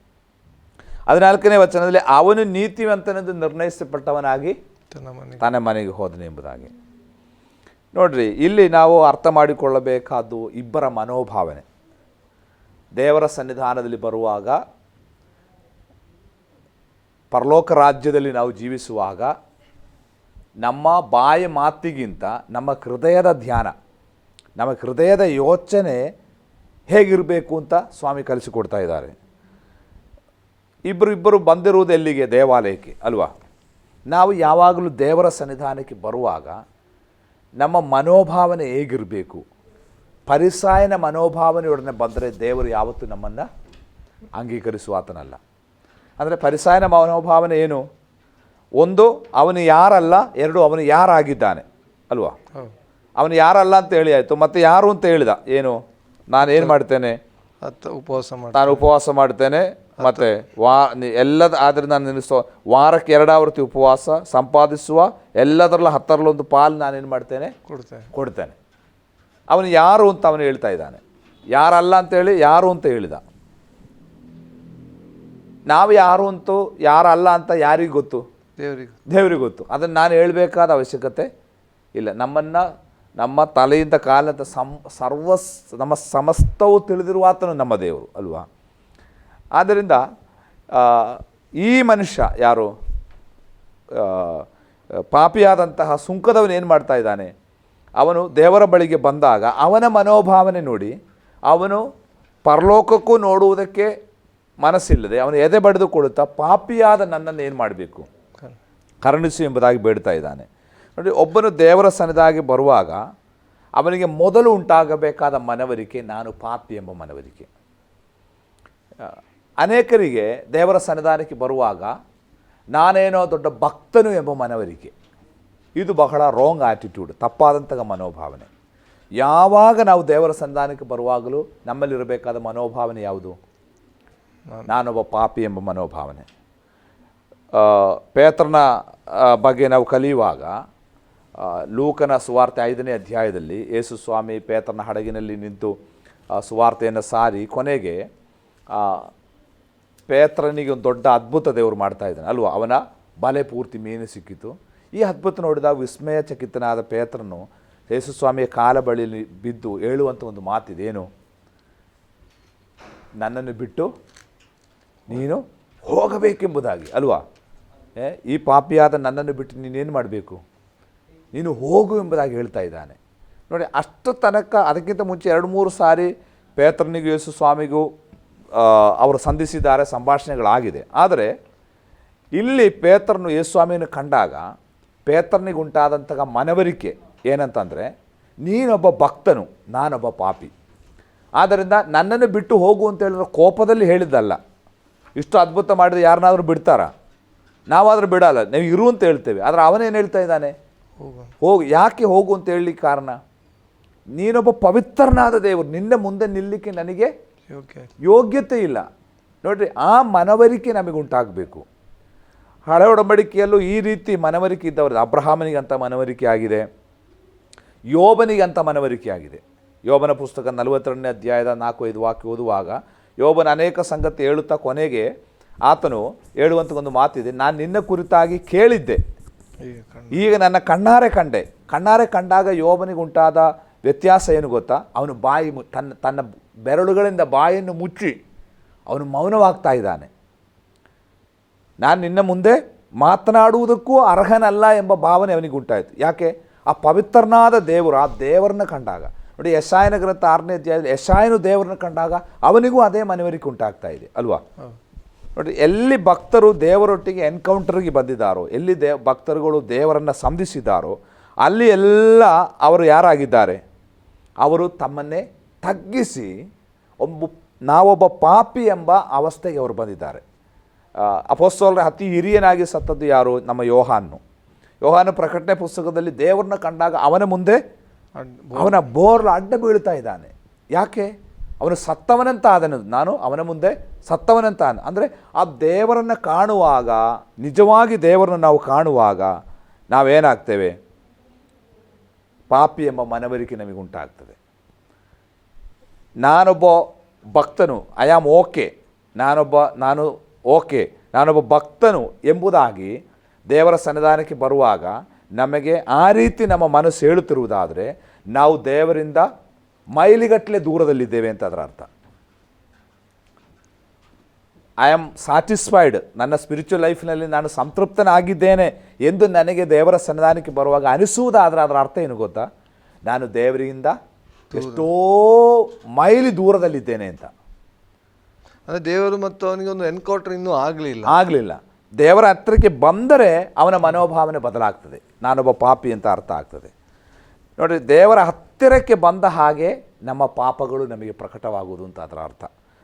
B: ಹದಿನಾಲ್ಕನೇ ವಚನದಲ್ಲಿ ಅವನು ನೀತಿವಂತನೆಂದು ನಿರ್ಣಯಿಸಲ್ಪಟ್ಟವನಾಗಿ
A: ತನ್ನ ಮನೆಗೆ.
B: ಹೋದನು ಎಂಬುದಾಗಿ. ನೋಡ್ರಿ ಇಲ್ಲಿ ನಾವು ಅರ್ಥ ಮಾಡಿಕೊಳ್ಳಬೇಕಾದ್ದು ಇಬ್ಬರ ಮನೋಭಾವನೆ. ದೇವರ ಸನ್ನಿಧಾನದಲ್ಲಿ ಬರುವಾಗ ಪರಲೋಕ ರಾಜ್ಯದಲ್ಲಿ ನಾವು ಜೀವಿಸುವಾಗ ನಮ್ಮ ಬಾಯಿ ಮಾತಿಗಿಂತ ನಮ್ಮ ಹೃದಯದ ಧ್ಯಾನ ನಮ್ಮ ಹೃದಯದ ಯೋಚನೆ ಹೇಗಿರಬೇಕು ಅಂತ ಸ್ವಾಮಿ ಕಲಿಸಿಕೊಡ್ತಾ ಇದ್ದಾರೆ. ಇಬ್ಬರು ಇಬ್ಬರು ಬಂದಿರುವುದು ಎಲ್ಲಿಗೆ? ದೇವಾಲಯಕ್ಕೆ, ಅಲ್ವಾ? ನಾವು ಯಾವಾಗಲೂ ದೇವರ ಸನ್ನಿಧಾನಕ್ಕೆ ಬರುವಾಗ ನಮ್ಮ ಮನೋಭಾವನೆ ಹೇಗಿರಬೇಕು? ಪರಿಸಾಯನ ಮನೋಭಾವನೆಯೊಡನೆ ಬಂದರೆ ದೇವರು ಯಾವತ್ತೂ ನಮ್ಮನ್ನು ಅಂಗೀಕರಿಸುವಾತನಲ್ಲ ಅಂದರೆ ಪರಿಸಾಯನ ಮನೋಭಾವನೆ ಏನು? ಒಂದು, ಅವನು ಯಾರಲ್ಲ, ಎರಡು, ಅವನು ಯಾರಾಗಿದ್ದಾನೆ, ಅಲ್ವಾ? ಅವನು ಯಾರಲ್ಲ ಅಂತ ಹೇಳಿ ಆಯಿತು. ಮತ್ತು ಯಾರು ಅಂತ ಹೇಳಿದ? ಏನು? ನಾನು ಏನು ಮಾಡ್ತೇನೆ?
A: ಹತ್ತು ಉಪವಾಸ ಮಾಡಿ
B: ನಾನು ಉಪವಾಸ ಮಾಡ್ತೇನೆ. ಮತ್ತು ವಾ ಎಲ್ಲದ ಆದರೆ ನಾನು ನಿಲ್ಲಿಸೋ ವಾರಕ್ಕೆ ಎರಡಾವೃತ್ತಿ ಉಪವಾಸ ಸಂಪಾದಿಸುವ ಎಲ್ಲದರಲ್ಲ ಹತ್ತರಲ್ಲೊಂದು ಪಾಲು ನಾನೇನು ಮಾಡ್ತೇನೆ?
A: ಕೊಡ್ತೇನೆ.
B: ಕೊಡ್ತೇನೆ. ಅವನು ಯಾರು ಅಂತ ಅವನು ಹೇಳ್ತಾ ಇದ್ದಾನೆ. ಯಾರಲ್ಲ ಅಂತೇಳಿ ಯಾರು ಅಂತ ಹೇಳಿದ. ನಾವು ಯಾರು ಅಂತೂ ಯಾರಲ್ಲ ಅಂತ ಯಾರಿಗೆ ಗೊತ್ತು?
A: ದೇವರಿಗೆ.
B: ದೇವರಿಗೆ ಗೊತ್ತು. ಅದನ್ನು ನಾನು ಹೇಳಬೇಕಾದ ಅವಶ್ಯಕತೆ ಇಲ್ಲ. ನಮ್ಮನ್ನು ನಮ್ಮ ತಲೆಯಿಂದ ಕಾಲದ ಸಂ ಸರ್ವ ನಮ್ಮ ಸಮಸ್ತವು ತಿಳಿದಿರುವ ಆತನು ನಮ್ಮ ದೇವರು ಅಲ್ವಾ? ಆದ್ದರಿಂದ ಈ ಮನುಷ್ಯ ಯಾರು? ಪಾಪಿಯಾದಂತಹ ಸುಂಕದವನು ಏನು ಮಾಡ್ತಾ ಇದ್ದಾನೆ? ಅವನು ದೇವರ ಬಳಿಗೆ ಬಂದಾಗ ಅವನ ಮನೋಭಾವನೆ ನೋಡಿ ಅವನು ಪರಲೋಕಕ್ಕೂ ನೋಡುವುದಕ್ಕೆ ಮನಸ್ಸಿಲ್ಲದೆ ಅವನು ಎದೆ ಬಡಿದುಕೊಳ್ಳುತ್ತಾ ಪಾಪಿಯಾದ ನನ್ನನ್ನು ಏನು ಮಾಡಬೇಕು. ಕರುಣಿಸು ಎಂಬುದಾಗಿ ಬೇಡ್ತಾ ಇದ್ದಾನೆ. ನೋಡಿ, ಒಬ್ಬನು ದೇವರ ಸನ್ನಿಧಾಗಿ ಬರುವಾಗ ಅವನಿಗೆ ಮೊದಲು ಉಂಟಾಗಬೇಕಾದ ಮನವರಿಕೆ ನಾನು ಪಾಪಿ ಎಂಬ ಮನವರಿಕೆ. ಅನೇಕರಿಗೆ ದೇವರ ಸನ್ನಿಧಾನಕ್ಕೆ ಬರುವಾಗ ನಾನೇನೋ ದೊಡ್ಡ ಭಕ್ತನು ಎಂಬ ಮನವರಿಕೆ. ಇದು ಬಹಳ ರಾಂಗ್ ಆ್ಯಟಿಟ್ಯೂಡ್ ತಪ್ಪಾದಂತಹ ಮನೋಭಾವನೆ. ಯಾವಾಗ ನಾವು ದೇವರ ಸನ್ನಿಧಾನಕ್ಕೆ ಬರುವಾಗಲೂ ನಮ್ಮಲ್ಲಿರಬೇಕಾದ ಮನೋಭಾವನೆ ಯಾವುದು? ನಾನೊಬ್ಬ ಪಾಪಿ ಎಂಬ ಮನೋಭಾವನೆ. ಪೇತ್ರನ ಬಗ್ಗೆ ನಾವು ಕಲಿಯುವಾಗ ಲೂಕನ ಸುವಾರ್ತೆ ಐದನೇ ಅಧ್ಯಾಯದಲ್ಲಿ ಯೇಸು ಸ್ವಾಮಿ ಪೇತ್ರನ ಹಡಗಿನಲ್ಲಿ ನಿಂತು ಸುವಾರ್ತೆಯನ್ನು ಸಾರಿ ಕೊನೆಗೆ ಪೇತ್ರನಿಗೆ ಒಂದು ದೊಡ್ಡ ಅದ್ಭುತ ದೇವರು ಮಾಡ್ತಾ ಇದ್ದಾನೆ. ಅಲ್ವಾ? ಅವನ ಬಲೆ ಪೂರ್ತಿ ಮೀನು ಸಿಕ್ಕಿತು. ಈ ಅದ್ಭುತ ನೋಡಿದಾಗ ವಿಸ್ಮಯಚಕಿತನಾದ ಪೇತ್ರನು ಯೇಸುಸ್ವಾಮಿಯ ಕಾಲ ಬಳಿಯಲ್ಲಿ ಬಿದ್ದು ಹೇಳುವಂಥ ಒಂದು ಮಾತಿದೇನು? ನನ್ನನ್ನು ಬಿಟ್ಟು ನೀನು ಹೋಗಬೇಕೆಂಬುದಾಗಿ. ಅಲ್ವಾ? ಈ ಪಾಪಿಯಾದ ನನ್ನನ್ನು ಬಿಟ್ಟು ನೀನೇನು ಮಾಡಬೇಕು? ನೀನು ಹೋಗು ಎಂಬುದಾಗಿ ಹೇಳ್ತಾ ಇದ್ದಾನೆ. ನೋಡಿ, ಅಷ್ಟು ತನಕ ಅದಕ್ಕಿಂತ ಮುಂಚೆ ಎರಡು ಮೂರು ಸಾರಿ ಪೇತ್ರನಿಗೂ ಯೇಸು ಸ್ವಾಮಿಗೂ ಅವರು ಸಂಧಿಸಿದ್ದಾರೆ, ಸಂಭಾಷಣೆಗಳಾಗಿದೆ. ಆದರೆ ಇಲ್ಲಿ ಪೇತ್ರನು ಯೇಸು ಸ್ವಾಮಿಯನ್ನು ಕಂಡಾಗ ಪೇತ್ರನಿಗುಂಟಾದಂತಹ ಮನವರಿಕೆ ಏನಂತಂದರೆ, ನೀನೊಬ್ಬ ಭಕ್ತನು, ನಾನೊಬ್ಬ ಪಾಪಿ. ಆದ್ದರಿಂದ ನನ್ನನ್ನು ಬಿಟ್ಟು ಹೋಗು ಅಂತ ಹೇಳಿದ್ರೆ ಕೋಪದಲ್ಲಿ ಹೇಳಿದ್ದಲ್ಲ. ಇಷ್ಟು ಅದ್ಭುತ ಮಾಡಿದ ಯಾರನ್ನಾದರೂ ಬಿಡ್ತಾರಾ? ನಾವಾದರೂ ಬಿಡಲ್ಲ, ನೀವು ಇರು ಅಂತ ಹೇಳ್ತೇವೆ. ಆದರೆ ಅವನೇನು ಹೇಳ್ತಾ ಇದ್ದಾನೆ?
A: ಹೋಗು.
B: ಹೋಗು. ಯಾಕೆ ಹೋಗು ಅಂತ ಹೇಳಲಿಕ್ಕೆ ಕಾರಣ? ನೀನೊಬ್ಬ ಪವಿತ್ರನಾದ ದೇವರು. ನಿನ್ನ ಮುಂದೆ ನಿಲ್ಲಿಕ್ಕೆ ನನಗೆ ಯೋಗ್ಯತೆ ಇಲ್ಲ. ನೋಡ್ರಿ ಆ ಮನವರಿಕೆ ನಮಗುಂಟಾಗಬೇಕು. ಹಳೆ ಒಡಂಬಡಿಕೆಯಲ್ಲೂ ಈ ರೀತಿ ಮನವರಿಕೆ ಇದ್ದವ್ರದ್ದು ಅಬ್ರಹಾಮನಿಗಂತ ಮನವರಿಕೆ ಆಗಿದೆ. ಯೋಬನಿಗಂತ ಮನವರಿಕೆ ಆಗಿದೆ. ಯೋಬನ ಪುಸ್ತಕ ನಲವತ್ತೆರಡನೇ ಅಧ್ಯಾಯದ ನಾಲ್ಕು ಐದು ವಾಕ್ಯ ಓದುವಾಗ ಯೋಬನ ಅನೇಕ ಸಂಗತಿ ಹೇಳುತ್ತಾ ಕೊನೆಗೆ ಆತನು ಹೇಳುವಂಥ ಒಂದು ಮಾತಿದೆ. ನಾನು ನಿನ್ನ ಕುರಿತಾಗಿ ಕೇಳಿದ್ದೆ.
A: ಈಗ
B: ನನ್ನ ಕಣ್ಣಾರೆ ಕಂಡೆ. ಕಣ್ಣಾರೆ ಕಂಡಾಗ ಯೋಬನಿಗೆ ಉಂಟಾದ ವ್ಯತ್ಯಾಸ ಏನು ಗೊತ್ತಾ? ಅವನು ಬಾಯಿ ಮು- ತನ್ನ ತನ್ನ ಬೆರಳುಗಳಿಂದ ಬಾಯನ್ನು ಮುಚ್ಚಿ ಅವನು ಮೌನವಾಗ್ತಾ ಇದ್ದಾನೆ. ನಾನು ನಿನ್ನ ಮುಂದೆ ಮಾತನಾಡುವುದಕ್ಕೂ ಅರ್ಹನಲ್ಲ ಎಂಬ ಭಾವನೆ ಅವನಿಗೆ ಉಂಟಾಯಿತು. ಯಾಕೆ? ಆ ಪವಿತ್ರನಾದ ದೇವರು ಆ ದೇವರನ್ನ ಕಂಡಾಗ. ನೋಡಿ ಯಶಾಯನ ಗ್ರಂಥ ಆರನೇ ಅಧ್ಯಾಯದಲ್ಲಿ ಯಶಾಯನು ದೇವರನ್ನ ಕಂಡಾಗ ಅವನಿಗೂ ಅದೇ ಮನವರಿಕೆ ಉಂಟಾಗ್ತಾ ಇದೆ ಅಲ್ವಾ? ನೋಡಿ ಎಲ್ಲಿ ಭಕ್ತರು ದೇವರೊಟ್ಟಿಗೆ ಎನ್ಕೌಂಟರ್ಗೆ ಬಂದಿದ್ದಾರೋ ಎಲ್ಲಿ ದೇ ಭಕ್ತರುಗಳು ದೇವರನ್ನು ಸಂಧಿಸಿದ್ದಾರೋ ಅಲ್ಲಿ ಎಲ್ಲ ಅವರು ಯಾರಾಗಿದ್ದಾರೆ? ಅವರು ತಮ್ಮನ್ನೇ ತಗ್ಗಿಸಿ ಒಬ್ಬ ನಾವೊಬ್ಬ ಪಾಪಿ ಎಂಬ ಅವಸ್ಥೆಗೆ ಅವರು ಬಂದಿದ್ದಾರೆ. ಅಪೋಸ್ತೋಲ್ರ ಅತಿ ಹಿರಿಯನಾಗಿ ಸತ್ತದ್ದು ಯಾರು? ನಮ್ಮ ಯೋಹಾನು ಯೋಹಾನ ಪ್ರಕಟಣೆ ಪುಸ್ತಕದಲ್ಲಿ ದೇವರನ್ನ ಕಂಡಾಗ ಅವನ ಮುಂದೆ ಅವನ ಬೋರ್ಲ್ ಅಡ್ಡ ಬೀಳ್ತಾ ಇದ್ದಾನೆ. ಯಾಕೆ? ಅವನು ಸತ್ತವನಂತ ಆದನು ನಾನು ಅವನ ಮುಂದೆ ಸತ್ತವನಂತ ಅಂದರೆ ಆ ದೇವರನ್ನು ಕಾಣುವಾಗ, ನಿಜವಾಗಿ ದೇವರನ್ನು ನಾವು ಕಾಣುವಾಗ ನಾವೇನಾಗ್ತೇವೆ? ಪಾಪಿ ಎಂಬ ಮನವರಿಕೆ ನಮಗೆ ಉಂಟಾಗ್ತದೆ ನಾನೊಬ್ಬ ಭಕ್ತನು ಐ ಆಮ್ ಓಕೆ ನಾನೊಬ್ಬ, ನಾನು ಓಕೆ ನಾನೊಬ್ಬ ಭಕ್ತನು ಎಂಬುದಾಗಿ ದೇವರ ಸನ್ನಿಧಾನಕ್ಕೆ ಬರುವಾಗ ನಮಗೆ ಆ ರೀತಿ ನಮ್ಮ ಮನಸ್ಸು ಹೇಳುತ್ತಿರುವುದಾದರೆ ನಾವು ದೇವರಿಂದ ಮೈಲಿಗಟ್ಟಲೆ ದೂರದಲ್ಲಿದ್ದೇವೆ ಅಂತ ಅದರ ಅರ್ಥ. ಐ ಆಮ್ ಸ್ಯಾಟಿಸ್ಫೈಡ್ ನನ್ನ ಸ್ಪಿರಿಚುವಲ್ ಲೈಫ್ನಲ್ಲಿ ನಾನು ಸಂತೃಪ್ತನಾಗಿದ್ದೇನೆ ಎಂದು ನನಗೆ ದೇವರ ಸನ್ನಿಧಾನಕ್ಕೆ ಬರುವಾಗ ಅನಿಸುವುದಾದರೆ ಅದರ ಅರ್ಥ ಏನು ಗೊತ್ತಾ? ನಾನು ದೇವರಿಂದ ಎಷ್ಟೋ ಮೈಲಿ ದೂರದಲ್ಲಿದ್ದೇನೆ ಅಂತ.
A: ಅಂದರೆ ದೇವರು ಮತ್ತು ಅವನಿಗೆ ಒಂದು ಎನ್ಕೌಂಟರ್ ಇನ್ನೂ ಆಗಲಿಲ್ಲ.
B: ಆಗಲಿಲ್ಲ. ದೇವರ ಹತ್ತಿರಕ್ಕೆ ಬಂದರೆ ಅವನ ಮನೋಭಾವನೆ ಬದಲಾಗ್ತದೆ. ನಾನೊಬ್ಬ ಪಾಪಿ ಅಂತ ಅರ್ಥ ಆಗ್ತದೆ. ನೋಡಿ ದೇವರ ಹತ್ತಿರಕ್ಕೆ ಬಂದ ಹಾಗೆ ನಮ್ಮ ಪಾಪಗಳು ನಮಗೆ ಪ್ರಕಟವಾಗುವುದು ಅಂತ ಅದರ ಅರ್ಥ.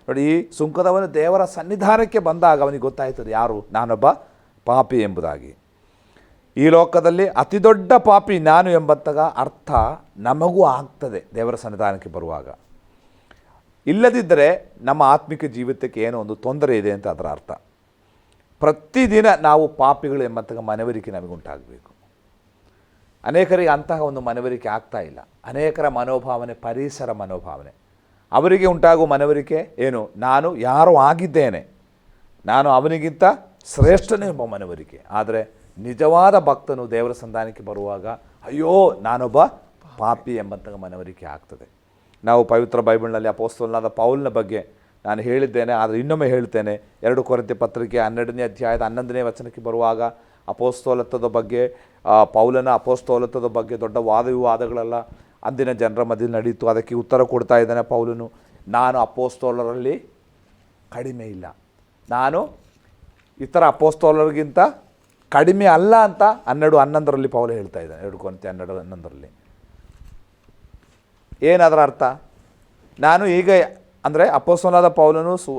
B: ನೋಡಿ ಸುಂಕದವನು ದೇವರ ಸನ್ನಿಧಾನಕ್ಕೆ ಬಂದಾಗ ಅವನಿಗೆ ಗೊತ್ತಾಯ್ತದೆ ಯಾರು? ನಾನೊಬ್ಬ ಪಾಪಿ ಎಂಬುದಾಗಿ. ಈ ಲೋಕದಲ್ಲಿ ಅತಿ ದೊಡ್ಡ ಪಾಪಿ ನಾನು ಎಂಬಂತಹ ಅರ್ಥ ನಮಗೂ ಆಗ್ತದೆ ದೇವರ ಸನ್ನಿಧಾನಕ್ಕೆ ಬರುವಾಗ. ಇಲ್ಲದಿದ್ದರೆ ನಮ್ಮ ಆತ್ಮಿಕ ಜೀವಿತಕ್ಕೆ ಏನೋ ಒಂದು ತೊಂದರೆ ಇದೆ ಅಂತ ಅದರ ಅರ್ಥ. ಪ್ರತಿದಿನ ನಾವು ಪಾಪಿಗಳು ಎಂಬಂತಹ ಮನವರಿಕೆ ನಮಗುಂಟಾಗಬೇಕು. ಅನೇಕರಿಗೆ ಅಂತಹ ಒಂದು ಮನವರಿಕೆ ಆಗ್ತಾ ಇಲ್ಲ. ಅನೇಕರ ಮನೋಭಾವನೆ, ಪರಿಸರ ಮನೋಭಾವನೆ. ಅವರಿಗೆ ಉಂಟಾಗುವ ಮನವರಿಕೆ ಏನು? ನಾನು ಯಾರು ಆಗಿದ್ದೇನೆ. ನಾನು ಅವನಿಗಿಂತ ಶ್ರೇಷ್ಠನೇ ಎಂಬ ಮನವರಿಕೆ. ಆದರೆ ನಿಜವಾದ ಭಕ್ತನು ದೇವರ ಸಂಧಾನಕ್ಕೆ ಬರುವಾಗ, ಅಯ್ಯೋ, ನಾನೊಬ್ಬ ಪಾಪಿ ಎಂಬಂತಹ ಮನವರಿಕೆ ಆಗ್ತದೆ. ನಾವು ಪವಿತ್ರ ಬೈಬಲ್ನಲ್ಲಿ ಅಪೋಸ್ತಲನಾದ ಪೌಲ್ನ ಬಗ್ಗೆ ನಾನು ಹೇಳಿದ್ದೇನೆ, ಆದರೆ ಇನ್ನೊಮ್ಮೆ ಹೇಳ್ತೇನೆ. ಎರಡು ಕೊರತೆ ಪತ್ರಿಕೆ ಹನ್ನೆರಡನೇ ಅಧ್ಯಾಯದ ಹನ್ನೊಂದನೇ ವಚನಕ್ಕೆ ಬರುವಾಗ ಅಪೋಸ್ತೋಲತ್ವದ ಬಗ್ಗೆ ಪೌಲನ ಅಪೋಸ್ತೋಲತ್ವದ ಬಗ್ಗೆ ದೊಡ್ಡ ವಾದ ವಿವಾದಗಳೆಲ್ಲ ಅಂದಿನ ಜನರ ಮಧ್ಯೆ ನಡೀತು ಅದಕ್ಕೆ ಉತ್ತರ ಕೊಡ್ತಾ ಇದ್ದಾನೆ ಪೌಲನು, ನಾನು ಅಪೋಸ್ತೋಲರಲ್ಲಿ ಕಡಿಮೆ ಇಲ್ಲ. ನಾನು ಇತರ ಅಪೋಸ್ತೋಲರಿಗಿಂತ ಕಡಿಮೆ ಅಲ್ಲ ಅಂತ ಹನ್ನೆರಡು ಹನ್ನೊಂದರಲ್ಲಿ ಪೌಲ ಹೇಳ್ತಾ ಇದ್ದಾನೆ, ಎರಡು ಕೊರತೆ ಹನ್ನೆರಡು ಹನ್ನೊಂದರಲ್ಲಿ. ಏನದರ ಅರ್ಥ? ನಾನು ಈಗ ಅಂದರೆ ಅಪೋಸನಾದ ಪೌಲನು ಸು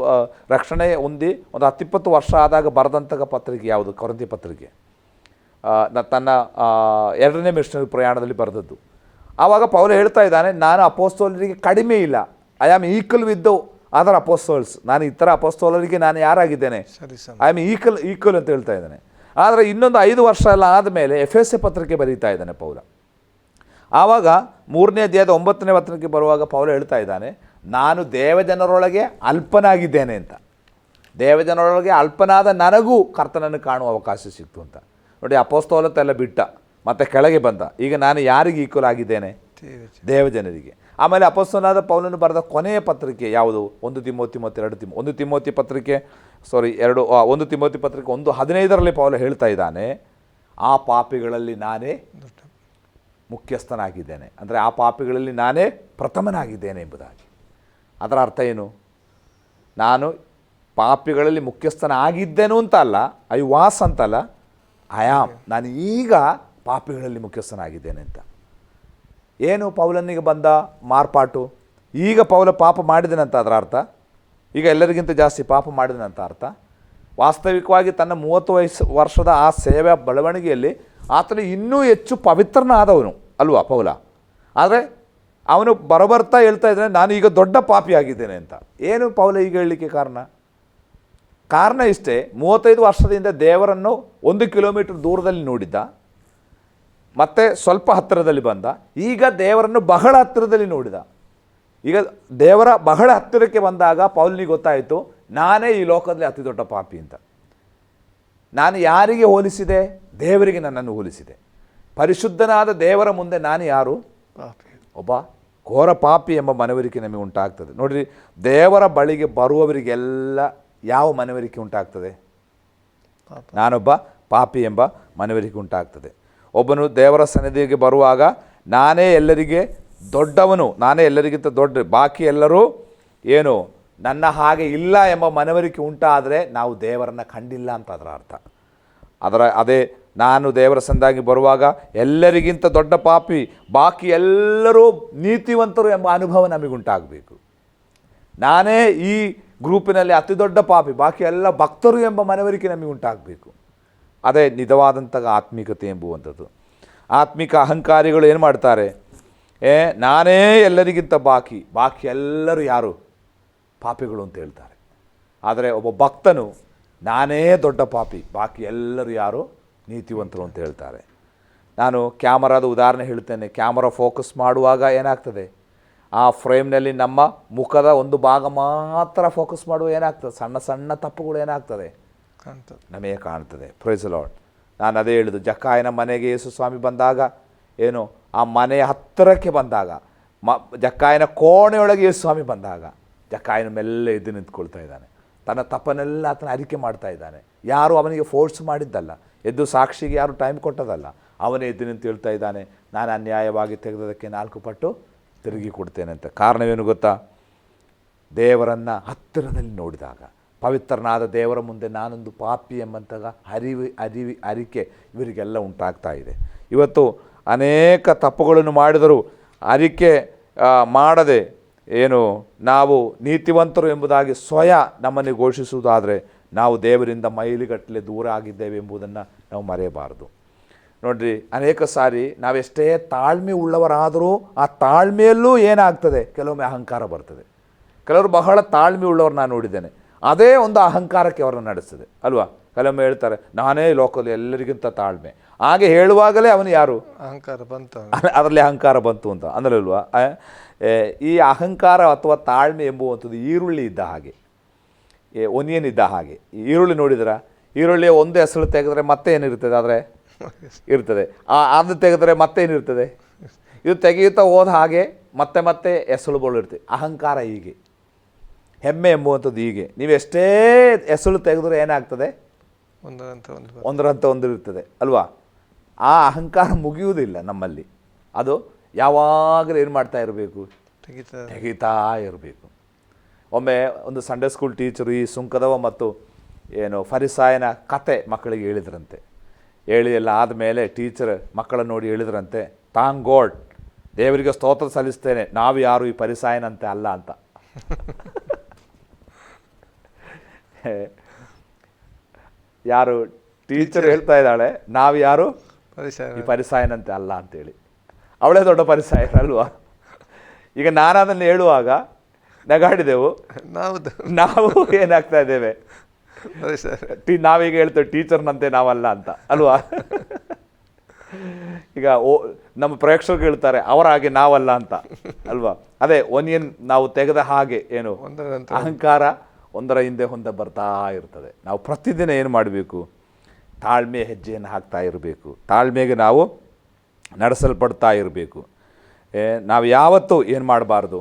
B: ರಕ್ಷಣೆ ಹೊಂದಿ ಒಂದು ಹತ್ತಿಪ್ಪತ್ತು ವರ್ಷ ಆದಾಗ ಬರೆದಂತಹ ಪತ್ರಿಕೆ ಯಾವುದು? ಕೊರಂತಿ ಪತ್ರಿಕೆ. ತನ್ನ ಎರಡನೇ ಮಿಷನರಿ ಪ್ರಯಾಣದಲ್ಲಿ ಬರೆದದ್ದು. ಆವಾಗ ಪೌಲ ಹೇಳ್ತಾ ಇದ್ದಾನೆ ನಾನು ಅಪೋಸ್ತೋಲರಿಗೆ ಕಡಿಮೆ ಇಲ್ಲ. I am equal with other apostles ನಾನು ಇತರ ಅಪೋಸ್ತೋಲರಿಗೆ ನಾನು ಯಾರಾಗಿದ್ದೇನೆ? ಐ ಆಮ್ ಈಕ್ವಲ್ ಈಕ್ವಲ್ ಅಂತ ಹೇಳ್ತಾ ಇದ್ದಾನೆ. ಆದರೆ ಇನ್ನೊಂದು ಐದು ವರ್ಷ ಎಲ್ಲ ಆದಮೇಲೆ ಎಫ್ ಎಸ್ ಎ ಪತ್ರಿಕೆ ಬರೀತಾ ಇದ್ದಾನೆ ಪೌಲ. ಆವಾಗ ಮೂರನೇ ಅಧ್ಯಾಯದ ಒಂಬತ್ತನೇ ಪತ್ರಿಕೆ ಬರುವಾಗ ಪೌಲ ಹೇಳ್ತಾ ಇದ್ದಾನೆ ನಾನು ದೇವಜನರೊಳಗೆ ಅಲ್ಪನಾಗಿದ್ದೇನೆ ಅಂತ. ದೇವಜನರೊಳಗೆ ಅಲ್ಪನಾದ ನನಗೂ ಕರ್ತನನ್ನು ಕಾಣುವ ಅವಕಾಶ ಸಿಕ್ತು ಅಂತ. ನೋಡಿ ಅಪೋಸ್ತೋಲತ್ತೆಲ್ಲ ಬಿಟ್ಟ. ಮತ್ತೆ ಕೆಳಗೆ ಬಂದ. ಈಗ ನಾನು ಯಾರಿಗೆ ಈಕ್ವಲ್ ಆಗಿದ್ದೇನೆ? ದೇವಜನರಿಗೆ. ಆಮೇಲೆ ಅಪಸ್ತನಾದ ಪೌಲನ್ನು ಬರೆದ ಕೊನೆಯ ಪತ್ರಿಕೆ ಯಾವುದು? ಒಂದು ತಿಮೋತಿ ಮತ್ತು ಎರಡು ತಿಮ್ಮ ಒಂದು ತಿಮೋತಿ ಪತ್ರಿಕೆ ಸಾರಿ ಎರಡು ಒಂದು ತಿಮೋತಿ ಪತ್ರಿಕೆ ಒಂದು ಹದಿನೈದರಲ್ಲಿ ಪೌಲ ಹೇಳ್ತಾ ಇದ್ದಾನೆ ಆ ಪಾಪಿಗಳಲ್ಲಿ ನಾನೇ ಮುಖ್ಯಸ್ಥನಾಗಿದ್ದೇನೆ. ಅಂದರೆ ಆ ಪಾಪಿಗಳಲ್ಲಿ ನಾನೇ ಪ್ರಥಮನಾಗಿದ್ದೇನೆ ಎಂಬುದಾಗಿ. ಅದರ ಅರ್ಥ ಏನು? ನಾನು ಪಾಪಿಗಳಲ್ಲಿ ಮುಖ್ಯಸ್ಥನ ಆಗಿದ್ದೇನು ಅಂತ ಅಲ್ಲ, ಐ ವಾಸ್ ಅಂತಲ್ಲ ಐ ಆಮ್ ನಾನು ಈಗ ಪಾಪಿಗಳಲ್ಲಿ ಮುಖ್ಯಸ್ಥನಾಗಿದ್ದೇನೆ ಅಂತ. ಏನು ಪೌಲನಿಗೆ ಬಂದ ಮಾರ್ಪಾಟು? ಈಗ ಪೌಲ ಪಾಪ ಮಾಡಿದನಂತ ಅದರ ಅರ್ಥ? ಈಗ ಎಲ್ಲರಿಗಿಂತ ಜಾಸ್ತಿ ಪಾಪ ಮಾಡಿದನಂತ ಅರ್ಥ? ವಾಸ್ತವಿಕವಾಗಿ ತನ್ನ ಮೂವತ್ತು ವಯಸ್ಸು, ವರ್ಷದ ಆ ಸೇವೆ ಬೆಳವಣಿಗೆಯಲ್ಲಿ ಆತನು ಇನ್ನೂ ಹೆಚ್ಚು ಪವಿತ್ರನಾದವನು, ಅಲ್ವಾ ಪೌಲ? ಆದರೆ ಅವನು ಬರಬರ್ತಾ ಹೇಳ್ತಾ ಇದ್ದಾನೆ ನಾನು ಈಗ ದೊಡ್ಡ ಪಾಪಿಯಾಗಿದ್ದೇನೆ ಅಂತ. ಏನು ಪೌಲ ಈಗ ಹೇಳಲಿಕ್ಕೆ ಕಾರಣ? ಕಾರಣ ಇಷ್ಟೇ ಮೂವತ್ತೈದು ವರ್ಷದಿಂದ ದೇವರನ್ನು ಒಂದು ಕಿಲೋಮೀಟರ್ ದೂರದಲ್ಲಿ ನೋಡಿದ್ದ ಮತ್ತೆ ಸ್ವಲ್ಪ ಹತ್ತಿರದಲ್ಲಿ ಬಂದ ಈಗ ದೇವರನ್ನು ಬಹಳ ಹತ್ತಿರದಲ್ಲಿ ನೋಡಿದ. ಈಗ ದೇವರ ಬಹಳ ಹತ್ತಿರಕ್ಕೆ ಬಂದಾಗ ಪೌಲ್ನಿಗೆ ಗೊತ್ತಾಯಿತು ನಾನೇ ಈ ಲೋಕದಲ್ಲಿ ಅತಿ ದೊಡ್ಡ ಪಾಪಿ ಅಂತ. ನಾನು ಯಾರಿಗೆ ಹೋಲಿಸಿದೆ? ದೇವರಿಗೆ ನನ್ನನ್ನು ಹೋಲಿಸಿದೆ. ಪರಿಶುದ್ಧನಾದ ದೇವರ ಮುಂದೆ ನಾನು ಯಾರು?
A: ಪಾಪಿ.
B: ಒಬ್ಬ ಘೋರ ಪಾಪಿ ಎಂಬ ಮನವರಿಕೆ ನಮಗೆ ಉಂಟಾಗ್ತದೆ. ನೋಡಿರಿ ದೇವರ ಬಳಿಗೆ ಬರುವವರಿಗೆಲ್ಲ ಯಾವ ಮನವರಿಕೆ ಉಂಟಾಗ್ತದೆ? ನಾನೊಬ್ಬ ಪಾಪಿ ಎಂಬ ಮನವರಿಕೆ ಉಂಟಾಗ್ತದೆ. ಒಬ್ಬನು ದೇವರ ಸನ್ನಿಧಿಗೆ ಬರುವಾಗ ನಾನೇ ಎಲ್ಲರಿಗೆ ದೊಡ್ಡವನು ನಾನೇ ಎಲ್ಲರಿಗಿಂತ ದೊಡ್ಡ ಬಾಕಿ ಎಲ್ಲರೂ ಏನು ನನ್ನ ಹಾಗೆ ಇಲ್ಲ ಎಂಬ ಮನವರಿಕೆ ಉಂಟಾದರೆ ನಾವು ದೇವರನ್ನು ಕಂಡಿಲ್ಲ ಅಂತ ಅದರ ಅರ್ಥ. ಅದರ ಅದೇ ನಾನು ದೇವರ ಸಂದಾಗಿ ಬರುವಾಗ ಎಲ್ಲರಿಗಿಂತ ದೊಡ್ಡ ಪಾಪಿ, ಬಾಕಿ ಎಲ್ಲರೂ ನೀತಿವಂತರು ಎಂಬ ಅನುಭವ ನಮಗುಂಟಾಗಬೇಕು. ನಾನೇ ಈ ಗ್ರೂಪಿನಲ್ಲಿ ಅತಿ ದೊಡ್ಡ ಪಾಪಿ, ಬಾಕಿ ಎಲ್ಲ ಭಕ್ತರು ಎಂಬ ಮನವರಿಕೆ ನಮಗೆ ಉಂಟಾಗಬೇಕು ಅದೇ ನಿಜವಾದಂಥ ಆತ್ಮಿಕತೆ ಎಂಬುವಂಥದ್ದು. ಆತ್ಮಿಕ ಅಹಂಕಾರಿಗಳು ಏನು ಮಾಡ್ತಾರೆ? ಏ, ನಾನೇ ಎಲ್ಲರಿಗಿಂತ ಬಾಕಿ ಬಾಕಿ ಎಲ್ಲರೂ ಯಾರು? ಪಾಪಿಗಳು ಅಂತ ಹೇಳ್ತಾರೆ. ಆದರೆ ಒಬ್ಬ ಭಕ್ತನು ನಾನೇ ದೊಡ್ಡ ಪಾಪಿ ಬಾಕಿ ಎಲ್ಲರೂ ಯಾರು? ನೀತಿವಂತರು ಅಂತ ಹೇಳ್ತಾರೆ. ನಾನು ಕ್ಯಾಮರಾದ ಉದಾಹರಣೆ ಹೇಳ್ತೇನೆ. ಕ್ಯಾಮರಾ ಫೋಕಸ್ ಮಾಡುವಾಗ ಏನಾಗ್ತದೆ? ಆ ಫ್ರೇಮ್ನಲ್ಲಿ ನಮ್ಮ ಮುಖದ ಒಂದು ಭಾಗ ಮಾತ್ರ ಫೋಕಸ್ ಮಾಡುವ ಏನಾಗ್ತದೆ? ಸಣ್ಣ ಸಣ್ಣ ತಪ್ಪುಗಳು ಏನಾಗ್ತದೆ? ನಮಗೆ ಕಾಣ್ತದೆ. ಪ್ರೈಸ್ ಲಾಡ್ ನಾನು ಅದೇ ಹೇಳಿದ್ದು ಜಕ್ಕಾಯನ ಮನೆಗೆ ಯೇಸು ಸ್ವಾಮಿ ಬಂದಾಗ ಏನು ಆ ಮನೆಯ ಹತ್ತಿರಕ್ಕೆ ಬಂದಾಗ ಮ ಜಕ್ಕಾಯನ ಕೋಣೆಯೊಳಗೆ ಯೇಸು ಸ್ವಾಮಿ ಬಂದಾಗ ಜಕ್ಕಾಯನ ಮೆಲ್ಲ ಎದ್ದು ನಿಂತ್ಕೊಳ್ತಾ ಇದ್ದಾನೆ. ತನ್ನ ತಪ್ಪನ್ನೆಲ್ಲ ಆತನ ಅರಿಕೆ ಮಾಡ್ತಾ ಇದ್ದಾನೆ. ಯಾರು ಅವನಿಗೆ ಫೋರ್ಸ್ ಮಾಡಿದ್ದಲ್ಲ. ಎದ್ದು ಸಾಕ್ಷಿಗೆ ಯಾರು ಟೈಮ್ ಕೊಟ್ಟದಲ್ಲ. ಅವನೇ ಎದ್ದು ನಿಂತು ಹೇಳ್ತಾ ಇದ್ದಾನೆ, ನಾನು ಅನ್ಯಾಯವಾಗಿ ತೆಗೆದದಕ್ಕೆ ನಾಲ್ಕು ಪಟ್ಟು ತಿರುಗಿ ಕೊಡ್ತೇನೆ ಅಂತ. ಕಾರಣವೇನು ಗೊತ್ತಾ? ದೇವರನ್ನು ಹತ್ತಿರದಲ್ಲಿ ನೋಡಿದಾಗ, ಪವಿತ್ರನಾದ ದೇವರ ಮುಂದೆ ನಾನೊಂದು ಪಾಪಿ ಎಂಬಂತಹ ಅರಿವಿ ಅರಿವಿ, ಅರಿಕೆ ಇವರಿಗೆಲ್ಲ ಉಂಟಾಗ್ತಾ ಇದೆ. ಇವತ್ತು ಅನೇಕ ತಪ್ಪುಗಳನ್ನು ಮಾಡಿದರೂ ಅರಿಕೆ ಮಾಡದೆ ಏನು ನಾವು ನೀತಿವಂತರು ಎಂಬುದಾಗಿ ಸ್ವಯ ನಮ್ಮನ್ನು ಘೋಷಿಸುವುದಾದರೆ ನಾವು ದೇವರಿಂದ ಮೈಲಿಗಟ್ಟಲೆ ದೂರ ಆಗಿದ್ದೇವೆ ಎಂಬುದನ್ನು ನಾವು ಮರೆಯಬಾರದು. ನೋಡ್ರಿ ಅನೇಕ ಸಾರಿ ನಾವೆಷ್ಟೇ ತಾಳ್ಮೆ ಉಳ್ಳವರಾದರೂ ಆ ತಾಳ್ಮೆಯಲ್ಲೂ ಏನಾಗ್ತದೆ? ಕೆಲವೊಮ್ಮೆ ಅಹಂಕಾರ ಬರ್ತದೆ. ಕೆಲವರು ಬಹಳ ತಾಳ್ಮೆ ಉಳ್ಳವ್ರು ನಾನು ನೋಡಿದ್ದೇನೆ. ಅದೇ ಒಂದು ಅಹಂಕಾರಕ್ಕೆ ಅವರನ್ನು ನಡೆಸ್ತದೆ ಅಲ್ವಾ? ಕೆಲವೊಮ್ಮೆ ಹೇಳ್ತಾರೆ ನಾನೇ ಲೋಕದಲ್ಲಿ ಎಲ್ಲರಿಗಿಂತ ತಾಳ್ಮೆ. ಹಾಗೆ ಹೇಳುವಾಗಲೇ ಅವನು ಯಾರು?
A: ಅಹಂಕಾರ ಬಂತು
B: ಅದರಲ್ಲಿ ಅಹಂಕಾರ ಬಂತು ಅಂತ. ಅಂದ್ರೆ ಅಲ್ವಾ ಆ, ಏ, ಈ ಅಹಂಕಾರ ಅಥವಾ ತಾಳ್ಮೆ ಎಂಬುವಂಥದ್ದು ಈರುಳ್ಳಿ ಇದ್ದ ಹಾಗೆ. ಒನಿಯನ್ ಇದ್ದ ಹಾಗೆ. ಈರುಳ್ಳಿ ನೋಡಿದ್ರೆ? ಈರುಳ್ಳಿ ಒಂದು ಹೆಸರು ತೆಗೆದ್ರೆ ಮತ್ತೆ ಏನಿರ್ತದೆ? ಆದರೆ ಇರ್ತದೆ. ಆ ಅದು ತೆಗೆದ್ರೆ ಮತ್ತೆ ಏನಿರ್ತದೆ? ಇದು ತೆಗೆಯುತ್ತಾ ಹೋದ ಹಾಗೆ ಮತ್ತೆ ಮತ್ತೆ ಎಸಳುಗಳು ಇರ್ತದೆ. ಅಹಂಕಾರ ಹೀಗೆ. ಹೆಮ್ಮೆ ಎಂಬುವಂಥದ್ದು ಹೀಗೆ. ನೀವು ಎಷ್ಟೇ ಎಸಳು ತೆಗೆದ್ರೆ ಏನಾಗ್ತದೆ?
A: ಒಂದರಂತ ಒಂದು.
B: ಒಂದರಂತ ಒಂದು ಇರ್ತದೆ. ಅಲ್ವಾ? ಆ ಅಹಂಕಾರ ಮುಗಿಯುವುದಿಲ್ಲ ನಮ್ಮಲ್ಲಿ. ಅದು ಯಾವಾಗಲೂ ಏನು ಮಾಡ್ತಾ ಇರಬೇಕು?
A: ತೆಗಿತಾ
B: ತೆಗಿತಾ ಇರಬೇಕು. ಒಮ್ಮೆ ಒಂದು ಸಂಡೇ ಸ್ಕೂಲ್ ಟೀಚರು ಈ ಸುಂಕದವ ಮತ್ತು ಏನು ಫರಿಸಾಯನ ಕತೆ ಮಕ್ಕಳಿಗೆ ಹೇಳಿದ್ರಂತೆ. ಹೇಳಿ ಎಲ್ಲ ಆದಮೇಲೆ ಟೀಚರ್ ಮಕ್ಕಳನ್ನು ನೋಡಿ ಹೇಳಿದ್ರಂತೆ ತಾಂಗ್ ಗೋಡ್ ದೇವರಿಗೆ ಸ್ತೋತ್ರ ಸಲ್ಲಿಸ್ತೇನೆ. ನಾವು ಯಾರು ಈ ಪರಿಸಾಯನಂತೆ ಅಲ್ಲ ಅಂತ. [LAUGHS] ಯಾರು ಟೀಚರ್ ಹೇಳ್ತಾ ಇದ್ದಾಳೆ ನಾವು ಯಾರು? ಈ ಪರಿಸಾಯನಂತೆ ಅಲ್ಲ ಅಂತೇಳಿ. ಅವಳೇ ದೊಡ್ಡ ಪರಿಸಾಯನ ಅಲ್ವಾ? ಈಗ ನಾನು ಅದನ್ನು ಹೇಳುವಾಗ ನಗಾಡಿದೆವು.
A: ನಾವು
B: ನಾವು ಏನಾಗ್ತಾ ಇದ್ದೇವೆ?
A: ಸರ್
B: ಟೀ ನಾವೀಗ ಹೇಳ್ತೇವೆ ಟೀಚರ್ನಂತೆ ನಾವಲ್ಲ ಅಂತ ಅಲ್ವಾ? ಈಗ ಓ ನಮ್ಮ ಪ್ರೇಕ್ಷಕರು ಹೇಳ್ತಾರೆ ಅವರ ಹಾಗೆ ನಾವಲ್ಲ ಅಂತ ಅಲ್ವಾ? ಅದೇ ಒನಿಯನ್ ನಾವು ತೆಗೆದ ಹಾಗೆ ಏನು? ಅಹಂಕಾರ ಒಂದರ ಹಿಂದೆ ಹೊಂದ ಬರ್ತಾ ಇರ್ತದೆ. ನಾವು ಪ್ರತಿದಿನ ಏನು ಮಾಡಬೇಕು? ತಾಳ್ಮೆ ಹೆಜ್ಜೆಯನ್ನು ಹಾಕ್ತಾ ಇರಬೇಕು. ತಾಳ್ಮೆಗೆ ನಾವು ನಡೆಸಲ್ಪಡ್ತಾ ಇರಬೇಕು. ನಾವು ಯಾವತ್ತೂ ಏನು ಮಾಡಬಾರ್ದು?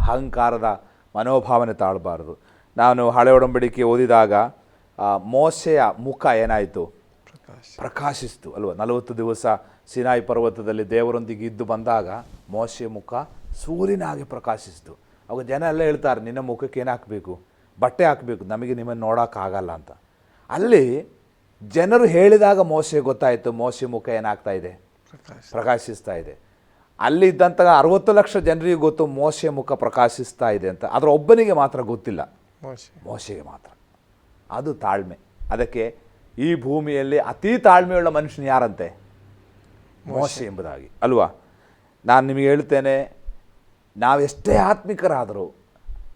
B: ಅಹಂಕಾರದ ಮನೋಭಾವನೆ ತಾಳಬಾರ್ದು. ನಾನು ಹಳೆ ಒಡಂಬಡಿಕೆ ಓದಿದಾಗ ಮೋಸೆಯ ಮುಖ ಏನಾಯಿತು?
A: ಪ್ರಕಾಶ.
B: ಪ್ರಕಾಶಿಸ್ತು ಅಲ್ವಾ? ನಲವತ್ತು ದಿವಸ ಸಿನಾಯಿ ಪರ್ವತದಲ್ಲಿ ದೇವರೊಂದಿಗೆ ಇದ್ದು ಬಂದಾಗ ಮೋಸೆಯ ಮುಖ ಸೂರ್ಯನಾಗಿ ಪ್ರಕಾಶಿಸ್ತು. ಅವಾಗ ಜನ ಎಲ್ಲ ಹೇಳ್ತಾರೆ ನಿನ್ನ ಮುಖಕ್ಕೆ ಏನು ಹಾಕಬೇಕು? ಬಟ್ಟೆ ಹಾಕಬೇಕು? ನಮಗೆ ನಿಮ್ಮನ್ನು ನೋಡೋಕ್ಕಾಗಲ್ಲ ಅಂತ. ಅಲ್ಲಿ ಜನರು ಹೇಳಿದಾಗ ಮೋಸೆ ಗೊತ್ತಾಯಿತು ಮೋಸೆ ಮುಖ ಏನಾಗ್ತಾ ಇದೆ?
A: ಪ್ರಕಾಶ
B: ಪ್ರಕಾಶಿಸ್ತಾ ಇದೆ. ಅಲ್ಲಿ ಇದ್ದಂಥ ಅರವತ್ತು ಲಕ್ಷ ಜನರಿಗೆ ಗೊತ್ತು ಮೋಸೆಯ ಮುಖ ಪ್ರಕಾಶಿಸ್ತಾ ಇದೆ ಅಂತ. ಅದರ ಒಬ್ಬನಿಗೆ ಮಾತ್ರ ಗೊತ್ತಿಲ್ಲ. ಮೋಸೆಗೆ ಮಾತ್ರ. ಅದು ತಾಳ್ಮೆ. ಅದಕ್ಕೆ ಈ ಭೂಮಿಯಲ್ಲಿ ಅತಿ ತಾಳ್ಮೆಯುಳ್ಳ ಮನುಷ್ಯನ ಯಾರಂತೆ? ಮೋಸೆ ಎಂಬುದಾಗಿ. ಅಲ್ವಾ? ನಾನು ನಿಮಗೆ ಹೇಳ್ತೇನೆ ನಾವೆಷ್ಟೇ ಆತ್ಮಿಕರಾದರೂ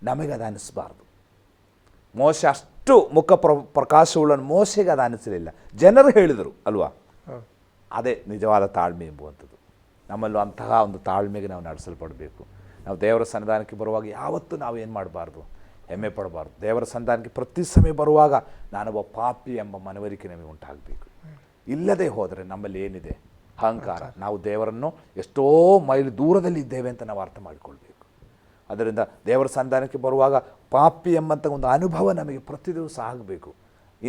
B: ನಮಗೆ ಅದು ಅನ್ನಿಸ್ಬಾರ್ದು ಮೋಸೆ ಅಷ್ಟು ಮುಖ ಪ್ರ ಪ್ರಕಾಶವುಳ್ಳ ಮೋಸೆಗೆ ಅದು ಅನಿಸಲಿಲ್ಲ. ಜನರು ಹೇಳಿದರು ಅಲ್ವಾ? ಅದೇ ನಿಜವಾದ ತಾಳ್ಮೆ ಎಂಬುವಂಥದ್ದು. ನಮ್ಮಲ್ಲೂ ಅಂತಹ ಒಂದು ತಾಳ್ಮೆಗೆ ನಾವು ನಡೆಸಲ್ಪಡಬೇಕು. ನಾವು ದೇವರ ಸನ್ನಿಧಾನಕ್ಕೆ ಬರುವಾಗ ಯಾವತ್ತೂ ನಾವು ಏನು ಮಾಡಬಾರ್ದು? ಹೆಮ್ಮೆ ಪಡಬಾರ್ದು. ದೇವರ ಸನ್ನಿಧಾನಕ್ಕೆ ಪ್ರತಿ ಸಮಯ ಬರುವಾಗ ನಾನೊಬ್ಬ ಪಾಪಿ ಎಂಬ ಮನವರಿಕೆ ನಮಗೆ ಉಂಟಾಗಬೇಕು. ಇಲ್ಲದೆ ಹೋದರೆ ನಮ್ಮಲ್ಲಿ ಏನಿದೆ? ಅಹಂಕಾರ. ನಾವು ದೇವರನ್ನು ಎಷ್ಟೋ ಮೈಲು ದೂರದಲ್ಲಿ ಇದ್ದೇವೆ ಅಂತ ನಾವು ಅರ್ಥ ಮಾಡಿಕೊಳ್ಬೇಕು. ಅದರಿಂದ ದೇವರ ಸಂಧಾನಕ್ಕೆ ಬರುವಾಗ ಪಾಪಿ ಎಂಬಂಥ ಒಂದು ಅನುಭವ ನಮಗೆ ಪ್ರತಿ ದಿವಸ ಆಗಬೇಕು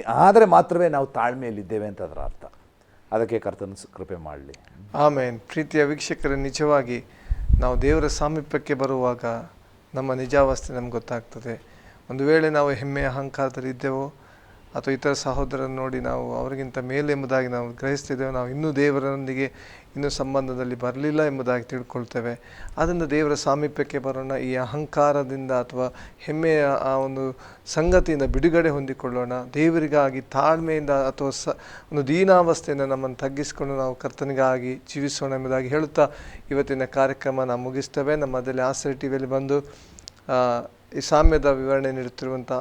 B: ಆದರೆ ಮಾತ್ರವೇ ನಾವು ತಾಳ್ಮೆಯಲ್ಲಿದ್ದೇವೆ ಅಂತ ಅದರ ಅರ್ಥ. ಅದಕ್ಕೆ ಕರ್ತನ ಕೃಪೆ ಮಾಡಲಿ.
A: ಆಮೇನ್. ಪ್ರೀತಿಯ ವೀಕ್ಷಕರೇ, ನಿಜವಾಗಿ ನಾವು ದೇವರ ಸಾಮೀಪ್ಯಕ್ಕೆ ಬರುವಾಗ ನಮ್ಮ ನಿಜಾವಸ್ಥೆ ನಮ್ಗೆ ಗೊತ್ತಾಗ್ತದೆ. ಒಂದು ವೇಳೆ ನಾವು ಹೆಮ್ಮೆ ಅಹಂಕಾರದಲ್ಲಿ ಇದ್ದೇವೋ ಅಥವಾ ಇತರ ಸಹೋದರನ್ನು ನೋಡಿ ನಾವು ಅವರಿಗಿಂತ ಮೇಲೆ ಎಂಬುದಾಗಿ ನಾವು ಗ್ರಹಿಸ್ತಿದ್ದೇವೆ. ನಾವು ಇನ್ನೂ ದೇವರೊಂದಿಗೆ ಇನ್ನೂ ಸಂಬಂಧದಲ್ಲಿ ಬರಲಿಲ್ಲ ಎಂಬುದಾಗಿ ತಿಳ್ಕೊಳ್ತೇವೆ. ಆದ್ದರಿಂದ ದೇವರ ಸಾಮೀಪ್ಯಕ್ಕೆ ಬರೋಣ, ಈ ಅಹಂಕಾರದಿಂದ ಅಥವಾ ಹೆಮ್ಮೆಯ ಆ ಒಂದು ಸಂಗತಿಯಿಂದ ಬಿಡುಗಡೆ ಹೊಂದಿಕೊಳ್ಳೋಣ. ದೇವರಿಗಾಗಿ ತಾಳ್ಮೆಯಿಂದ ಅಥವಾ ಸ ಒಂದು ದೀನಾವಸ್ಥೆಯಿಂದ ನಮ್ಮನ್ನು ತಗ್ಗಿಸಿಕೊಂಡು ನಾವು ಕರ್ತನಿಗಾಗಿ ಜೀವಿಸೋಣ ಎಂಬುದಾಗಿ ಹೇಳುತ್ತಾ ಇವತ್ತಿನ ಕಾರ್ಯಕ್ರಮ ನಾವು ಮುಗಿಸ್ತೇವೆ. ನಮ್ಮದಲ್ಲಿ ಆಸರೆ ಟಿ ವಿಯಲ್ಲಿ ಬಂದು ಈ ಸಾಮ್ಯದ ವಿವರಣೆ ನೀಡುತ್ತಿರುವಂಥ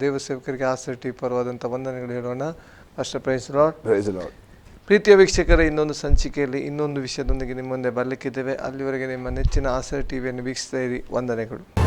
A: ದೇವಸೇವಕರಿಗೆ ಆಸರೆ ಟಿ ಪರವಾದಂಥ ವಂದನೆಗಳು ಹೇಳೋಣ. ಅಷ್ಟ ಪ್ರೈಸ್ ಲಾರ್ಡ್ ಪ್ರೀತಿಯ ವೀಕ್ಷಕರ ಇನ್ನೊಂದು ಸಂಚಿಕೆಯಲ್ಲಿ ಇನ್ನೊಂದು ವಿಷಯದೊಂದಿಗೆ ನಿಮ್ಮ ಮುಂದೆ ಬರಲಿಕ್ಕಿದ್ದೇವೆ. ಅಲ್ಲಿವರೆಗೆ ನಿಮ್ಮ ನೆಚ್ಚಿನ ಆಸರೆ ಟಿವಿಯನ್ನು ವೀಕ್ಷಿಸ್ತಾ ಇರಿ. ವಂದನೆಗಳು.